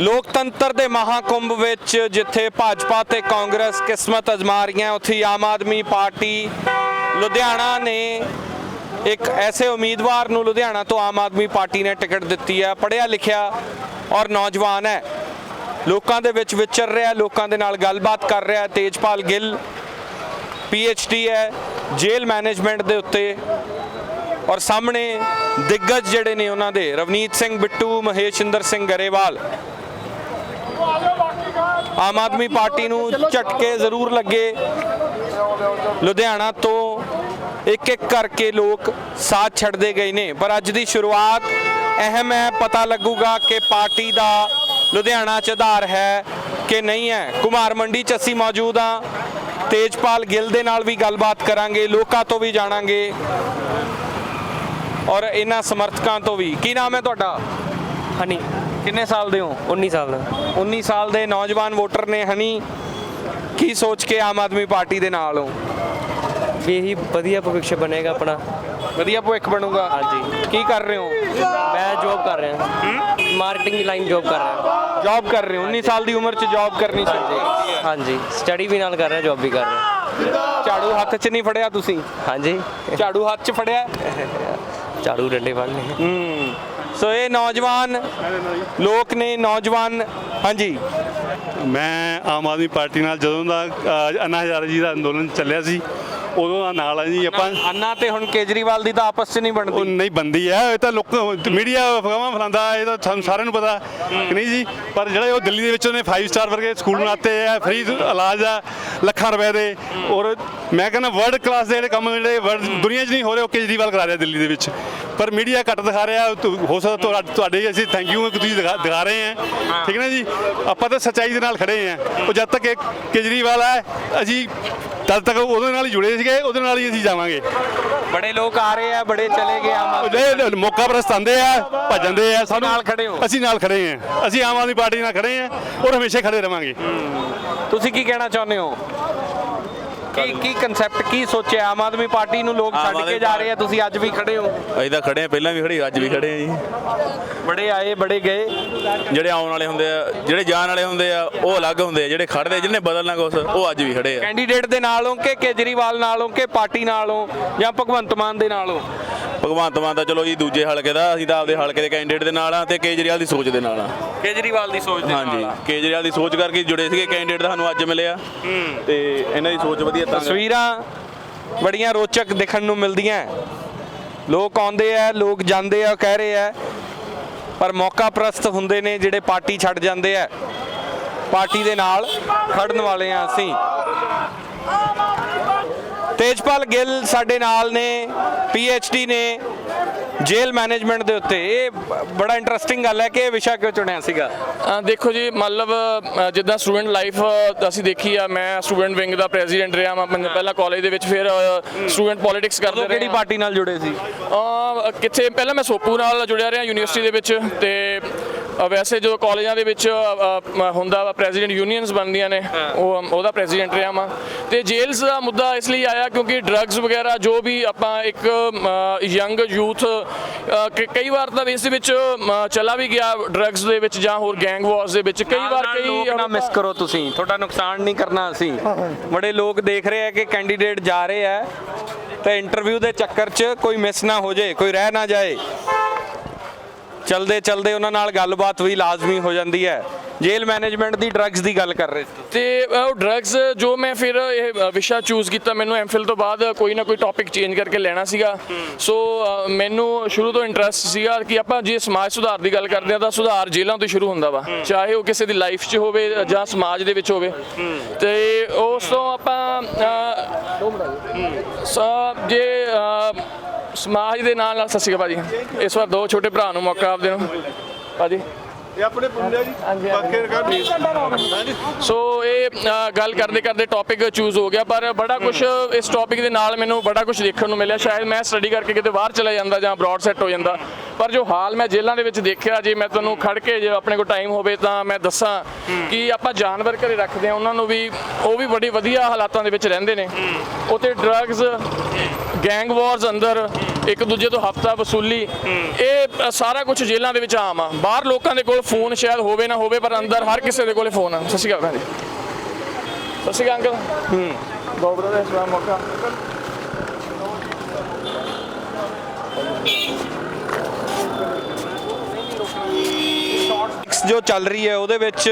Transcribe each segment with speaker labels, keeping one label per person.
Speaker 1: ਲੋਕਤੰਤਰ ਦੇ ਮਹਾਕੁੰਭ ਵਿੱਚ ਜਿੱਥੇ ਭਾਜਪਾ ਤੇ ਕਾਂਗਰਸ ਕਿਸਮਤ ਅਜ਼ਮਾ ਰਹੀਆਂ, ਉੱਥੇ ਹੀ ਆਮ ਆਦਮੀ ਪਾਰਟੀ ਲੁਧਿਆਣਾ ਨੇ ਇੱਕ ਐਸੇ ਉਮੀਦਵਾਰ ਨੂੰ ਲੁਧਿਆਣਾ ਤੋਂ ਆਮ ਆਦਮੀ ਪਾਰਟੀ ਨੇ ਟਿਕਟ ਦਿੱਤੀ ਹੈ, ਪੜ੍ਹਿਆ ਲਿਖਿਆ ਔਰ ਨੌਜਵਾਨ ਹੈ। ਲੋਕਾਂ ਦੇ ਵਿੱਚ ਵਿਚਰ ਰਿਹਾ, ਲੋਕਾਂ ਦੇ ਨਾਲ ਗੱਲਬਾਤ ਕਰ ਰਿਹਾ ਤੇਜਪਾਲ ਗਿੱਲ ਡੀ ਹੈ, ਜੇਲ੍ਹ ਮੈਨੇਜਮੈਂਟ ਦੇ ਉੱਤੇ ਔਰ ਸਾਹਮਣੇ ਦਿੱਗਜ ਜਿਹੜੇ ਨੇ ਉਹਨਾਂ ਦੇ, ਰਵਨੀਤ ਸਿੰਘ ਬਿੱਟੂ ਮਹੇਸ਼ਿੰਦਰ ਸਿੰਘ ਗਰੇਵਾਲ। ਆਮ ਆਦਮੀ ਪਾਰਟੀ ਨੂੰ ਝਟਕੇ ਜ਼ਰੂਰ ਲੱਗੇ। ਲੁਧਿਆਣਾ ਤੋਂ ਇੱਕ ਇੱਕ ਕਰਕੇ ਲੋਕ ਸਾਥ ਛੱਡਦੇ ਗਏ ਨੇ। ਪਰ ਅੱਜ ਦੀ ਸ਼ੁਰੂਆਤ ਅਹਿਮ ਹੈ। ਪਤਾ ਲੱਗੂਗਾ ਕਿ ਪਾਰਟੀ ਦਾ ਲੁਧਿਆਣਾ 'ਚ ਆਧਾਰ ਹੈ ਕਿ ਨਹੀਂ ਹੈ। ਕੁਮਾਰ ਮੰਡੀ 'ਚ ਅਸੀਂ ਮੌਜੂਦ ਹਾਂ। ਤੇਜਪਾਲ ਗਿੱਲ ਦੇ ਨਾਲ ਵੀ ਗੱਲਬਾਤ ਕਰਾਂਗੇ। ਲੋਕਾਂ ਤੋਂ ਵੀ ਜਾਣਾਂਗੇ। ਔਰ ਇਹਨਾਂ ਸਮਰਥਕਾਂ ਤੋਂ ਵੀ। ਕੀ ਨਾਮ ਹੈ ਤੁਹਾਡਾ?
Speaker 2: ਹਨੀ।
Speaker 1: ਕਿੰਨੇ ਸਾਲ ਦੇ ਹੋ?
Speaker 2: 19 ਸਾਲ ਦਾ।
Speaker 1: 19 ਸਾਲ ਦੇ ਨੌਜਵਾਨ ਵੋਟਰ ਨੇ ਹਨੀ ਕੀ ਸੋਚ ਕੇ ਆਮ ਆਦਮੀ ਪਾਰਟੀ ਦੇ ਨਾਲ ਹੋ?
Speaker 2: ਵੀ ਇਹੀ ਵਧੀਆ ਭਵਿੱਖ ਬਣੇਗਾ ਆਪਣਾ।
Speaker 1: ਵਧੀਆ ਭਵਿੱਖ ਬਣੂਗਾ?
Speaker 2: ਹਾਂਜੀ।
Speaker 1: ਕੀ ਕਰ ਰਹੇ ਹੋ?
Speaker 2: ਮੈਂ ਜੌਬ ਕਰ ਰਿਹਾ। ਮਾਰਕੀਟਿੰਗ ਲਾਈਨ ਜੌਬ ਕਰ ਰਿਹਾ।
Speaker 1: ਜੌਬ ਕਰ ਰਹੇ ਹੋ? 19 ਸਾਲ ਦੀ ਉਮਰ 'ਚ ਜੌਬ ਕਰਨੀ ਚਾਹੀਦੀ ਹੈ
Speaker 2: ਹਾਂਜੀ। ਸਟੱਡੀ ਵੀ ਨਾਲ ਕਰ ਰਿਹਾ ਜੌਬ ਵੀ ਕਰ ਰਿਹਾ।
Speaker 1: ਝਾੜੂ ਹੱਥ 'ਚ ਨਹੀਂ ਫੜਿਆ ਤੁਸੀਂ?
Speaker 2: ਹਾਂਜੀ।
Speaker 1: ਝਾੜੂ ਹੱਥ 'ਚ ਫੜਿਆ?
Speaker 2: ਝਾੜੂ ਡੰਡੇ ਫੜਨੇ।
Speaker 1: ਹੂੰ। ਸੋ ਇਹ ਨੌਜਵਾਨ ਲੋਕ ਨੇ ਨੌਜਵਾਨ ਹਾਂਜੀ।
Speaker 3: ਮੈਂ ਆਮ ਆਦਮੀ ਪਾਰਟੀ ਨਾਲ ਜਦੋਂ ਦਾ ਅ, ਅੰਨਾ ਹਜ਼ਾਰੇ ਜੀ ਦਾ ਅੰਦੋਲਨ ਚੱਲਿਆ ਸੀ ਉਦੋਂ ਦਾ ਨਾਲ ਆ ਜੀ ਆਪਾਂ
Speaker 1: ਅੰਨਾ ਤੇ ਹੁਣ ਕੇਜਰੀਵਾਲ ਦੀ ਤਾਂ ਆਪਸ 'ਚ ਨਹੀਂ
Speaker 3: ਉਹ
Speaker 1: ਬਣਦੀ
Speaker 3: ਨਹੀਂ ਬੰਦੀ ਹੈ ਇਹ ਤਾਂ ਲੋਕ ਮੀਡੀਆ ਅਫਵਾਹਾਂ ਫੈਲਾਉਂਦਾ ਇਹ ਤਾਂ ਸਾਨੂੰ ਸਾਰਿਆਂ ਨੂੰ ਪਤਾ ਕਿ ਨਹੀਂ ਜੀ? ਪਰ ਜਿਹੜੇ ਉਹ ਦਿੱਲੀ ਦੇ ਵਿੱਚ ਉਹਨੇ 5 ਸਟਾਰ ਵਰਗੇ ਸਕੂਲ ਬਣਾਤੇ ਆ ਫ੍ਰੀ ਇਲਾਜ ਆ ਲੱਖਾਂ ਰੁਪਏ ਦੇ। ਔਰ ਮੈਂ ਕਹਿੰਦਾ ਵਰਲਡ ਕਲਾਸ ਦੇ ਜਿਹੜੇ ਕੰਮ ਜਿਹੜੇ ਦੁਨੀਆ 'ਚ ਨਹੀਂ ਹੋ ਰਹੇ ਉਹ ਕੇਜਰੀਵਾਲ ਕਰਾ ਰਿਹਾ ਦਿੱਲੀ ਦੇ ਵਿੱਚ। ਪਰ ਮੀਡੀਆ ਘੱਟ ਦਿਖਾ ਰਿਹਾ ਹੋ ਸਕਦਾ ਤੁਹਾ- ਤੁਹਾਡੇ ਅਸੀਂ ਥੈਂਕ ਯੂ ਕਿ ਤੁਸੀਂ ਦਿਖਾ ਦਿਖਾ ਰਹੇ ਆ। ਠੀਕ ਹੈ ਨਾ ਜੀ? ਆਪਾਂ ਤਾਂ ਸੱਚਾਈ ਦੇ ਨਾਲ ਖੜੇ ਆ। ਉਹ ਜਦ ਤੱਕ ਇਹ ਕੇਜਰੀਵਾਲ ਹੈ ਅਸੀਂ ਤਦ ਤੱਕ ਉਹਦੇ ਨਾਲ ਹੀ ਜੁੜੇ ਸੀਗੇ ਉਹਦੇ ਨਾਲ ਹੀ ਅਸੀਂ ਜਾਵਾਂਗੇ।
Speaker 1: ਬੜੇ ਲੋਕ ਆ ਰਹੇ ਆ ਬੜੇ ਚਲੇ ਗਏ ਆਮ ਆਦਮੀ
Speaker 3: ਜਿਹੜੇ ਮੌਕਾ ਪ੍ਰਸਤਾਉਂਦੇ ਆ ਭੱਜਦੇ ਆ ਸਾਨੂੰ
Speaker 1: ਨਾਲ ਖੜੇ ਹੋ।
Speaker 3: ਅਸੀਂ ਨਾਲ ਖੜੇ ਆ। ਅਸੀਂ ਆਮ ਆਦਮੀ ਪਾਰਟੀ ਨਾਲ ਖੜੇ ਆ ਔਰ ਹਮੇਸ਼ਾ ਖੜੇ ਰਵਾਂਗੇ।
Speaker 1: ਤੁਸੀਂ ਕੀ ਕਹਿਣਾ ਚਾਹੁੰਦੇ ਹੋ? ਕੀ ਕੀ ਕਨਸੈਪਟ ਕੀ ਸੋਚਿਆ? ਆਮ ਆਦਮੀ ਪਾਰਟੀ ਨੂੰ ਲੋਕ ਛੱਡ ਕੇ ਜਾ ਰਹੇ ਆ ਤੁਸੀਂ ਅੱਜ ਵੀ ਖੜੇ ਹੋ।
Speaker 4: ਅਸੀਂ ਤਾਂ ਖੜੇ ਆ ਪਹਿਲਾਂ ਵੀ ਖੜੇ ਅੱਜ ਵੀ ਖੜੇ ਆ ਜੀ।
Speaker 1: ਬੜੇ ਆਏ ਬੜੇ ਗਏ।
Speaker 4: ਜਿਹੜੇ ਆਉਣ ਵਾਲੇ ਹੁੰਦੇ ਆ ਜਿਹੜੇ ਜਾਣ ਵਾਲੇ ਹੁੰਦੇ ਆ ਉਹ ਅਲੱਗ ਹੁੰਦੇ ਆ ਜਿਹੜੇ ਖੜਦੇ ਜਿਹਨੇ ਬਦਲਣਾ ਕੁਛ ਉਹ ਅੱਜ ਵੀ ਖੜੇ ਆ।
Speaker 1: ਕੈਂਡੀਡੇਟ ਦੇ ਨਾਲੋਂ ਕਿ ਕੇਜਰੀਵਾਲ ਨਾਲੋਂ ਕਿ ਪਾਰਟੀ ਨਾਲੋਂ ਜਾਂ ਭਗਵੰਤ ਮਾਨ ਦੇ ਨਾਲੋਂ
Speaker 4: ਭਗਵੰਤ ਮਾਨ ਤਾਂ ਚਲੋ ਜੀ ਦੂਜੇ ਹਲਕੇ ਦਾ ਅਸੀਂ ਤਾਂ ਆਪਦੇ ਹਲਕੇ ਦੇ ਕੈਂਡੀਡੇਟ ਦੇ ਨਾਲ ਆ ਤੇ ਕੇਜਰੀਵਾਲ ਦੀ ਸੋਚ ਦੇ ਨਾਲ ਆ।
Speaker 1: ਕੇਜਰੀਵਾਲ ਦੀ ਸੋਚ ਦੇ
Speaker 4: ਹਾਂਜੀ
Speaker 1: ਨਾਲ ਆ।
Speaker 4: ਕੇਜਰੀਵਾਲ ਦੀ ਸੋਚ ਕਰਕੇ ਜੁੜੇ ਸੀਗੇ ਕੈਂਡੀਡੇਟ ਸਾਨੂੰ ਅੱਜ ਮਿਲਿਆ ਤੇ ਇਹਨਾਂ ਦੀ ਸੋਚ ਵਧੀਆ ਤਾਂ
Speaker 1: ਤਸਵੀਰਾਂ ਬੜੀਆਂ ਰੋਚਕ ਦੇਖਣ ਨੂੰ ਮਿਲਦੀਆਂ। ਲੋਕ ਆਉਂਦੇ ਆ ਲੋਕ ਜਾਂਦੇ ਆ ਕਹਿ ਰਹੇ ਆ ਪਰ ਮੌਕਾ ਪ੍ਰਸਤ ਹੁੰਦੇ ਨੇ ਜਿਹੜੇ ਪਾਰਟੀ ਛੱਡ ਜਾਂਦੇ ਆ ਪਾਰਟੀ ਦੇ ਨਾਲ ਖੜਨ ਵਾਲੇ ਆ ਅਸੀਂ। ਤੇਜਪਾਲ ਗਿੱਲ ਸਾਡੇ ਨਾਲ ਨੇ ਡੀ ਨੇ ਜੇਲ੍ਹ ਮੈਨੇਜਮੈਂਟ ਦੇ ਉੱਤੇ। ਇਹ ਬੜਾ ਇੰਟਰਸਟਿੰਗ ਗੱਲ ਹੈ ਕਿ ਇਹ ਵਿਸ਼ਾ ਕਿਉਂ ਚੁਣਿਆ ਸੀਗਾ?
Speaker 5: ਦੇਖੋ ਜੀ ਮਤਲਬ ਜਿੱਦਾਂ ਸਟੂਡੈਂਟ ਲਾਈਫ ਅਸੀਂ ਦੇਖੀ ਆ ਮੈਂ ਸਟੂਡੈਂਟ ਵਿੰਗ ਦਾ ਪ੍ਰੈਜ਼ੀਡੈਂਟ ਰਿਹਾ ਮੈਂ ਪਹਿਲਾਂ ਕਾਲਜ ਦੇ ਵਿੱਚ ਫਿਰ ਸਟੂਡੈਂਟ ਪੋਲਿਟਿਕਸ ਕਰਦੇ
Speaker 1: ਉਦੋਂ ਕਿਹੜੀ
Speaker 5: ਰਹੇ
Speaker 1: ਪਾਰਟੀ ਨਾਲ ਜੁੜੇ ਸੀ?
Speaker 5: ਕਿੱਥੇ ਪਹਿਲਾਂ ਮੈਂ ਸੋਪੂ ਨਾਲ ਜੁੜਿਆ ਰਿਹਾ ਯੂਨੀਵਰਸਿਟੀ ਦੇ ਵਿੱਚ ਤੇ ਵੈਸੇ ਜਦੋਂ ਕਾਲਜਾਂ ਦੇ ਵਿੱਚ ਹੁੰਦਾ ਵਾ ਪ੍ਰੈਜ਼ੀਡੈਂਟ ਯੂਨੀਅਨਸ ਬਣਦੀਆਂ ਨੇ ਉਹ ਉਹਦਾ ਪ੍ਰੈਜ਼ੀਡੈਂਟ ਰਿਹਾ ਮੈਂ ਤੇ ਜੇਲਸ ਦਾ ਮੁੱਦਾ ਇਸ ਲਈ ਆਇਆ ਕਿਉਂਕਿ ਡਰੱਗਸ ਵਗੈਰਾ ਜੋ ਵੀ ਆਪਾਂ ਇੱਕ ਯੰਗ ਯੂਥ ਕਈ ਵਾਰ ਤਾਂ ਇਸ ਦੇ ਵਿੱਚ ਚਲਾ ਵੀ ਗਿਆ ਡਰੱਗਸ ਦੇ ਵਿੱਚ ਜਾਂ ਹੋਰ ਗੈਂਗ ਵਾਰਸ ਦੇ ਵਿੱਚ। ਕਈ ਵਾਰ ਕਈ
Speaker 1: ਨਾ ਮਿਸ ਕਰੋ ਤੁਸੀਂ ਤੁਹਾਡਾ ਨੁਕਸਾਨ ਨਹੀਂ ਕਰਨਾ ਅਸੀਂ। ਬੜੇ ਲੋਕ ਦੇਖ ਰਹੇ ਆ ਕਿ ਕੈਂਡੀਡੇਟ ਜਾ ਰਹੇ ਆ ਤੇ ਇੰਟਰਵਿਊ ਦੇ ਚੱਕਰ 'ਚ ਕੋਈ ਮਿਸ ਨਾ ਹੋ ਜਾਏ ਕੋਈ ਰਹਿ ਨਾ ਜਾਏ। ਚਲਦੇ ਚਲਦੇ ਉਹਨਾਂ ਨਾਲ ਗੱਲਬਾਤ ਵੀ ਲਾਜ਼ਮੀ ਹੋ ਜਾਂਦੀ ਹੈ। ਜੇਲ੍ਹ ਮੈਨੇਜਮੈਂਟ ਦੀ ਡਰੱਗਸ ਦੀ ਗੱਲ ਕਰ ਰਹੇ ਸੀ।
Speaker 5: ਤੇ ਉਹ ਡਰੱਗਸ ਜੋ ਮੈਂ ਫਿਰ ਇਹ ਵਿਸ਼ਾ ਚੂਜ਼ ਕੀਤਾ ਮੈਨੂੰ ਐਮਫਿਲ ਤੋਂ ਬਾਅਦ ਕੋਈ ਨਾ ਕੋਈ ਟੌਪਿਕ ਚੇਂਜ ਕਰਕੇ ਲੈਣਾ ਸੀਗਾ। ਸੋ ਮੈਨੂੰ ਸ਼ੁਰੂ ਤੋਂ ਇੰਟਰਸਟ ਸੀਗਾ ਕਿ ਆਪਾਂ ਜੇ ਸਮਾਜ ਸੁਧਾਰ ਦੀ ਗੱਲ ਕਰਦੇ ਆ ਤਾਂ ਸੁਧਾਰ ਜੇਲ੍ਹਾਂ ਤੋਂ ਹੀ ਸ਼ੁਰੂ ਹੁੰਦਾ ਵਾ। ਚਾਹੇ ਉਹ ਕਿਸੇ ਦੀ ਲਾਈਫ 'ਚ ਹੋਵੇ ਜਾਂ ਸਮਾਜ ਦੇ ਵਿੱਚ ਹੋਵੇ। ਤੇ ਉਸ ਤੋਂ ਆਪਾਂ ਅ, ਜੇ ਸਮਾਜ ਦੇ ਨਾਲ ਨਾਲ ਸਤਿ ਸ਼੍ਰੀ ਅਕਾਲ ਭਾਜੀ। ਇਸ ਵਾਰ ਦੋ ਛੋਟੇ ਭਰਾ ਨੂੰ ਮੌਕਾ ਆਪਦੇ ਨੂੰ। ਭਾਜੀ।
Speaker 3: ਇਹ ਆਪਣੇ ਪੁੰਡਿਆ ਜੀ ਬਾਕੀ
Speaker 5: ਸੋ ਇਹ ਗੱਲ ਕਰਦੇ ਕਰਦੇ ਟੌਪਿਕ ਚੂਜ਼ ਹੋ ਗਿਆ ਪਰ ਬੜਾ ਕੁਝ ਇਸ ਟੌਪਿਕ ਦੇ ਨਾਲ ਮੈਨੂੰ ਬੜਾ ਕੁਝ ਦੇਖਣ ਨੂੰ ਮਿਲਿਆ। ਸ਼ਾਇਦ ਮੈਂ ਸਟੱਡੀ ਕਰਕੇ ਕਿਤੇ ਬਾਹਰ ਚਲਾ ਜਾਂਦਾ ਜਾਂ ਅਬਰੋਡ ਸੈੱਟ ਹੋ ਜਾਂਦਾ। ਪਰ ਜੋ ਹਾਲ ਮੈਂ ਜੇਲ੍ਹਾਂ ਦੇ ਵਿੱਚ ਦੇਖਿਆ ਜੇ ਮੈਂ ਤੁਹਾਨੂੰ ਖੜ ਕੇ ਜੇ ਆਪਣੇ ਕੋਲ ਟਾਈਮ ਹੋਵੇ ਤਾਂ ਮੈਂ ਦੱਸਾਂ ਕਿ ਆਪਾਂ ਜਾਨਵਰ ਘਰੇ ਰੱਖਦੇ ਆ ਉਹਨਾਂ ਨੂੰ ਵੀ ਉਹ ਵੀ ਬੜੀ ਵਧੀਆ ਹਾਲਾਤਾਂ ਦੇ ਵਿੱਚ ਰਹਿੰਦੇ ਨੇ। ਉੱਥੇ ਡਰੱਗਸ ਗੈਂਗ ਵਾਰਸ ਅੰਦਰ ਇੱਕ ਦੂਜੇ ਤੋਂ ਹਫਤਾ ਵਸੂਲੀ ਇਹ ਸਾਰਾ ਕੁਝ ਜੇਲ੍ਹਾਂ ਦੇ ਵਿੱਚ ਆਮ ਆ। ਬਾਹਰ ਲੋਕਾਂ ਦੇ ਕੋਲ ਫੋਨ ਸ਼ਾਇਦ ਹੋਵੇ ਨਾ ਹੋਵੇ ਪਰ ਅੰਦਰ ਹਰ ਕਿਸੇ ਦੇ ਕੋਲੇ ਫੋਨ ਆ। ਸਤਿ ਸ਼੍ਰੀ ਅਕਾਲ ਭੈਣ ਜੀ। ਸਤਿ ਸ਼੍ਰੀ ਅਕਾਲ ਅੰਕਲ। ਹੂੰ। ਦੋ ਬਰਦਰ ਇਸ ਵਾਰ ਮੌਕਾ।
Speaker 1: ਜੋ ਚੱਲ ਰਹੀ ਹੈ ਉਹਦੇ ਵਿੱਚ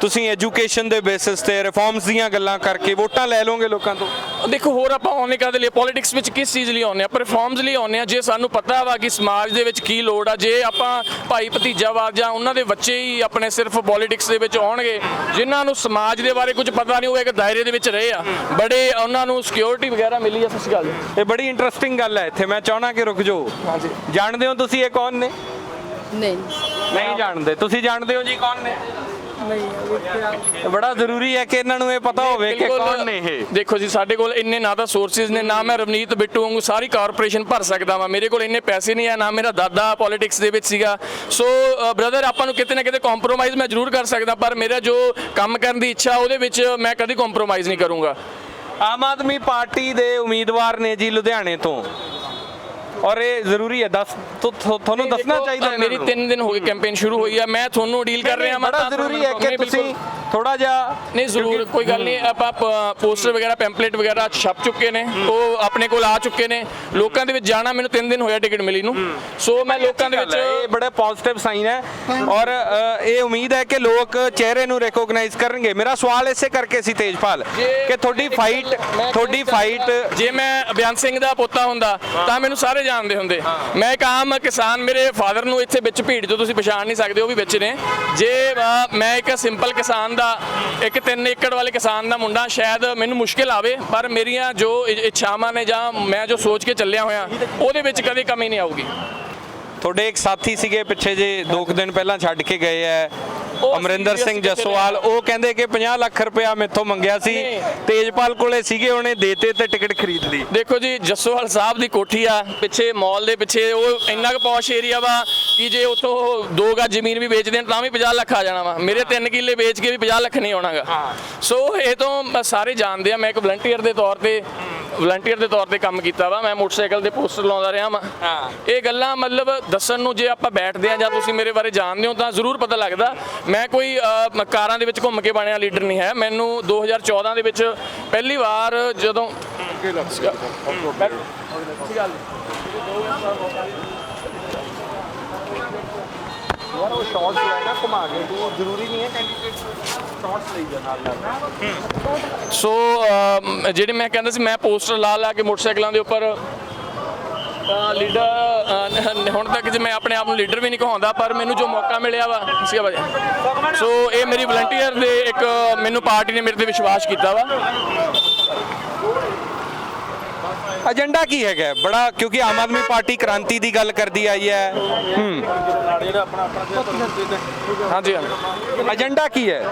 Speaker 1: ਤੁਸੀਂ ਐਜੂਕੇਸ਼ਨ ਦੇ ਬੇਸਿਸ ਤੇ ਰਿਫਾਰਮਸ ਦੀਆਂ ਗੱਲਾਂ ਕਰਕੇ ਵੋਟਾਂ ਲੈ ਲਓਗੇ ਲੋਕਾਂ ਤੋਂ?
Speaker 5: ਦੇਖੋ ਹੋਰ ਆਪਾਂ ਆਉਣੇ ਕਾਦੇ ਲਈ ਪੋਲਿਟਿਕਸ ਵਿੱਚ ਕਿਸ ਚੀਜ਼ ਲਈ ਆਉਂਦੇ ਆ ਪਰ ਰਿਫਾਰਮਸ ਲਈ ਆਉਂਦੇ ਆ ਜੇ ਸਾਨੂੰ ਪਤਾ ਵਾ ਕਿ ਸਮਾਜ ਦੇ ਵਿੱਚ ਕੀ ਲੋੜ ਆ ਜੇ ਆਪਾਂ ਭਾਈ ਭਤੀਜਾਵਾਦ ਜਾਂ ਉਹਨਾਂ ਦੇ ਬੱਚੇ ਹੀ ਆਪਣੇ ਸਿਰਫ ਪੋਲਿਟਿਕਸ ਦੇ ਵਿੱਚ ਆਉਣਗੇ ਜਿਨ੍ਹਾਂ ਨੂੰ ਸਮਾਜ ਦੇ ਬਾਰੇ ਕੁਝ ਪਤਾ ਨਹੀਂ ਉਹ ਇੱਕ ਦਾਇਰੇ ਦੇ ਵਿੱਚ ਰਹੇ ਆ ਬੜੇ ਉਹਨਾਂ ਨੂੰ ਸਿਕਿਉਰਿਟੀ ਵਗੈਰਾ ਮਿਲੀ ਆ? ਅਕਾਲ ਜੀ।
Speaker 1: ਇਹ ਬੜੀ ਇੰਟਰਸਟਿੰਗ ਗੱਲ ਹੈ ਇੱਥੇ ਮੈਂ ਚਾਹਣਾ ਕਿ ਰੁਕ ਜਾਓ।
Speaker 5: ਹਾਂਜੀ।
Speaker 1: ਜਾਣਦੇ ਹੋ ਤੁਸੀਂ ਇਹ ਕੌਣ ਨੇ?
Speaker 6: ਨਹੀਂ।
Speaker 1: ਨਹੀਂ ਜਾਣਦੇ। ਤੁਸੀਂ ਜਾਣਦੇ ਹੋ ਜੀ ਕੌਣ ਨੇ? ਬੜਾ ਜ਼ਰੂਰੀ ਹੈ ਕਿ ਇਹਨਾਂ ਨੂੰ ਇਹ ਪਤਾ ਹੋਵੇ ਕਿ
Speaker 5: ਬਿਲਕੁਲ।
Speaker 1: ਕੌਣ ਨੇ ਇਹ।
Speaker 5: ਦੇਖੋ ਜੀ ਸਾਡੇ ਕੋਲ ਇੰਨੇ ਨਾ ਤਾਂ ਸੋਰਸਿਸ ਨੇ ਨਾ ਮੈਂ ਰਵਨੀਤ ਬਿੱਟੂ ਵਾਂਗੂ ਸਾਰੀ ਕਾਰਪੋਰੇਸ਼ਨ ਭਰ ਸਕਦਾ ਵਾਂ। ਮੇਰੇ ਕੋਲ ਇੰਨੇ ਪੈਸੇ ਨਹੀਂ ਆ ਨਾ ਮੇਰਾ ਦਾਦਾ ਪੋਲਿਟਿਕਸ ਦੇ ਵਿੱਚ ਸੀਗਾ। ਸੋ ਬ੍ਰਦਰ ਆਪਾਂ ਨੂੰ ਕਿਤੇ ਨਾ ਕਿਤੇ ਕੰਪਰੋਮਾਈਜ਼ ਮੈਂ ਜ਼ਰੂਰ ਕਰ ਸਕਦਾ ਪਰ ਮੇਰਾ ਜੋ ਕੰਮ ਕਰਨ ਦੀ ਇੱਛਾ ਉਹਦੇ ਵਿੱਚ ਮੈਂ ਕਦੀ ਕੰਪਰੋਮਾਈਜ਼ ਨਹੀਂ ਕਰੂੰਗਾ।
Speaker 1: ਆਮ ਆਦਮੀ ਪਾਰਟੀ ਦੇ ਉਮੀਦਵਾਰ ਨੇ ਜੀ ਲੁਧਿਆਣੇ ਤੋਂ। ਔਰ ਇਹ ਜ਼ਰੂਰੀ ਹੈ ਦੱਸ ਤੁ- ਤੁ- ਤੁਹਾਨੂੰ ਦੱਸਣਾ ਚਾਹੀਦਾ ਇਹਨਾਂ
Speaker 5: ਮੇਰੀ
Speaker 1: ਨੂੰ।
Speaker 5: 3 ਦਿਨ ਹੋ ਗਏ ਕੈਂਪੇਨ ਸ਼ੁਰੂ ਹੋਈ ਆ ਮੈਂ ਤੁਹਾਨੂੰ ਡੀਲ ਕਰ ਰਿਹਾ
Speaker 1: ਬੜਾ
Speaker 5: ਤਾਂ
Speaker 1: ਜ਼ਰੂਰੀ ਹੈ ਕਿ
Speaker 5: ਬਿਲਕੁਲ।
Speaker 1: ਤੁਸੀਂ ਥੋੜਾ ਜਿਹਾ
Speaker 5: ਨਹੀਂ ਜ਼ਰੂਰ ਕੋਈ ਗੱਲ ਨਹੀਂ ਆਪਾਂ ਪੋਸਟਰ ਵਗੈਰਾ ਪੈਂਪਲੇਟ ਵਗੈਰਾ ਛਪ ਚੁੱਕੇ ਨੇ ਉਹ ਆਪਣੇ ਕੋਲ ਆ ਚੁੱਕੇ ਨੇ। ਲੋਕਾਂ ਦੇ ਵਿੱਚ ਜਾਣਾ ਮੈਨੂੰ 3 ਦਿਨ ਹੋਇਆ ਟਿਕਟ ਮਿਲੀ ਨੂੰ। ਸੋ ਮੈਂ ਲੋਕਾਂ ਦੇ ਵਿੱਚ
Speaker 1: ਇਹ ਬੜਾ ਪੋਜ਼ਿਟਿਵ ਸਾਈਨ ਹੈ। ਔਰ ਅ, ਇਹ ਉਮੀਦ ਹੈ ਕਿ ਲੋਕ ਚਿਹਰੇ ਨੂੰ ਰੈਕੋਗਨਾਈਜ਼ ਕਰਨਗੇ। ਮੇਰਾ ਸਵਾਲ ਇਸੇ ਕਰਕੇ ਸੀ ਤੇਜਪਾਲ ਕਿ ਤੁਹਾਡੀ ਫਾਈਟ
Speaker 5: ਮੈਂ
Speaker 1: ਤੁਹਾਡੀ ਫਾਈਟ
Speaker 5: ਜੇ ਮੈਂ ਬਿਆਨ ਸਿੰਘ ਦਾ ਪੋਤਾ ਹੁੰਦਾ ਤਾਂ ਮੈਨੂੰ ਸਾਰੇ ਜਾਣਦੇ ਹੁੰਦੇ। ਮੈਂ ਇੱਕ ਆਮ ਕਿਸਾਨ ਮੇਰੇ ਫਾਦਰ ਨੂੰ ਇੱਥੇ ਵਿੱਚ ਭੀੜ ਤੋਂ ਤੁਸੀਂ ਪਛਾਣ ਨਹੀਂ ਸਕਦੇ, ਉਹ ਵੀ ਵਿੱਚ ਨੇ। ਜੇ ਮੈਂ ਇੱਕ ਸਿੰਪਲ ਕਿਸਾਨ ਦਾ, ਇੱਕ 3 ਏਕੜ ਵਾਲੇ ਕਿਸਾਨ ਦਾ ਮੁੰਡਾ, ਸ਼ਾਇਦ ਮੈਨੂੰ ਮੁਸ਼ਕਿਲ ਆਵੇ, ਪਰ ਮੇਰੀਆਂ ਜੋ ਇੱਛਾਵਾਂ ਨੇ ਜਾਂ ਮੈਂ ਜੋ ਸੋਚ ਕੇ ਚੱਲਿਆ ਹੋਇਆ, ਉਹਦੇ ਵਿੱਚ ਕਦੇ ਕਮੀ ਨਹੀਂ ਆਊਗੀ।
Speaker 1: ਤੁਹਾਡੇ ਇੱਕ ਸਾਥੀ ਸੀਗੇ ਪਿੱਛੇ ਜੇ ਦੋ ਕੁ ਦਿਨ ਪਹਿਲਾਂ ਛੱਡ ਕੇ ਗਏ ਐ। ਅਮਰਿੰਦਰ ਸਿੰਘ ਜਸਵਾਲ ਉਹ ਕਹਿੰਦੇ ਕਿ 50 ਲੱਖ ਰੁਪਇਆ ਮੇਥੋਂ ਮੰਗਿਆ ਸੀ। ਤੇਜਪਾਲ ਕੋਲੇ ਸੀਗੇ ਉਹਨੇ ਦੇਤੇ ਤੇ ਟਿਕਟ ਖਰੀਦ ਲਈ।
Speaker 5: ਦੇਖੋ ਜੀ ਜੱਸੋਵਾਲ ਸਾਹਿਬ ਦੀ ਕੋਠੀ ਆ ਪਿੱਛੇ ਮਾਲ ਦੇ ਪਿੱਛੇ ਉਹ ਇੰਨਾ ਕੁ ਪੌਸ਼ ਏਰੀਆ ਵਾ ਕਿ ਜੇ ਉੱਥੋਂ ਦੋ ਗਾ ਜ਼ਮੀਨ ਵੀ ਵੇਚ ਦੇਣ ਤਾਂ ਵੀ 50 ਲੱਖ ਆ ਜਾਣਾ ਵਾ। ਮੇਰੇ 3 ਕਿੱਲੇ ਵੇਚ ਕੇ ਵੀ 50 ਲੱਖ ਨਹੀਂ ਆਉਣਾਗਾ। ਸੋ ਇਹ ਤੋਂ ਸਾਰੇ ਜਾਣਦੇ ਆ ਮੈਂ ਇੱਕ ਵਲੰਟੀਅਰ ਦੇ ਤੌਰ ਤੇ ਵਲੰਟੀਅਰ ਦੇ ਤੌਰ ਤੇ ਕੰਮ ਕੀਤਾ ਵਾ ਮੈਂ ਮੋਟਰਸਾਈਕਲ ਦੇ ਪੋਸਟਰ ਲਾਉਂਦਾ ਰਿਹਾ ਵਾਂ। ਇਹ ਗੱਲਾਂ ਮਤਲਬ ਦੱਸਣ ਨੂੰ ਜੇ ਆਪਾਂ ਬੈਠਦੇ ਆ ਜਾਂ ਤੁਸੀਂ ਮੇਰੇ ਬਾਰੇ ਜਾਣਦੇ ਹੋ ਤਾਂ ਜ਼ਰੂਰ ਪਤਾ ਲੱਗਦਾ। ਮੈਂ ਕੋਈ ਅ, ਮ- ਕਾਰਾਂ ਦੇ ਵਿੱਚ ਘੁੰਮ ਕੇ ਬਣਿਆ ਲੀਡਰ ਨਹੀਂ ਹੈ। ਮੈਨੂੰ 2014 ਦੇ ਵਿੱਚ ਪਹਿਲੀ ਵਾਰ ਜਦੋਂ
Speaker 1: ਯਾਰ ਉਹ ਸ਼ਾਰਟਸ ਲੈਣਾ ਘੁਮਾ ਕੇ ਤੂੰ ਜ਼ਰੂਰੀ ਨਹੀਂ ਹੈ ਕੈਂਡੀਡੇਟ ਸ਼ਾਰਟਸ ਲਈ ਜਾ ਨਾਲ ਨਾਲ।
Speaker 5: ਸੋ ਜਿਹੜੇ ਮੈਂ ਕਹਿੰਦਾ ਸੀ, ਮੈਂ ਪੋਸਟਰ ਲਾ ਲਾ ਕੇ ਮੋਟਰਸਾਈਕਲਾਂ ਦੇ ਉੱਪਰ। ਲੀਡਰ ਹੁਣ ਤੱਕ ਜੇ ਮੈਂ ਆਪਣੇ ਆਪ ਨੂੰ ਲੀਡਰ ਵੀ ਨਹੀਂ ਕਹਾਉਂਦਾ, ਪਰ ਮੈਨੂੰ ਜੋ ਮੌਕਾ ਮਿਲਿਆ ਵਾ ਸੀ ਭਾਜੀ ਸੋ ਇਹ ਮੇਰੀ ਵਲੰਟੀਅਰ ਦੇ ਇੱਕ, ਮੈਨੂੰ ਪਾਰਟੀ ਨੇ ਮੇਰੇ ਤੇ ਵਿਸ਼ਵਾਸ ਕੀਤਾ ਵਾ।
Speaker 1: ਏਜੰਡਾ ਕੀ ਹੈਗਾ? ਬੜਾ ਕਿਉਂਕਿ ਆਮ ਆਦਮੀ ਪਾਰਟੀ ਕ੍ਰਾਂਤੀ ਦੀ ਗੱਲ ਕਰਦੀ ਆਈ ਹੈ।
Speaker 5: ਹਾਂਜੀ
Speaker 1: ਏਜੰਡਾ ਕੀ ਹੈ?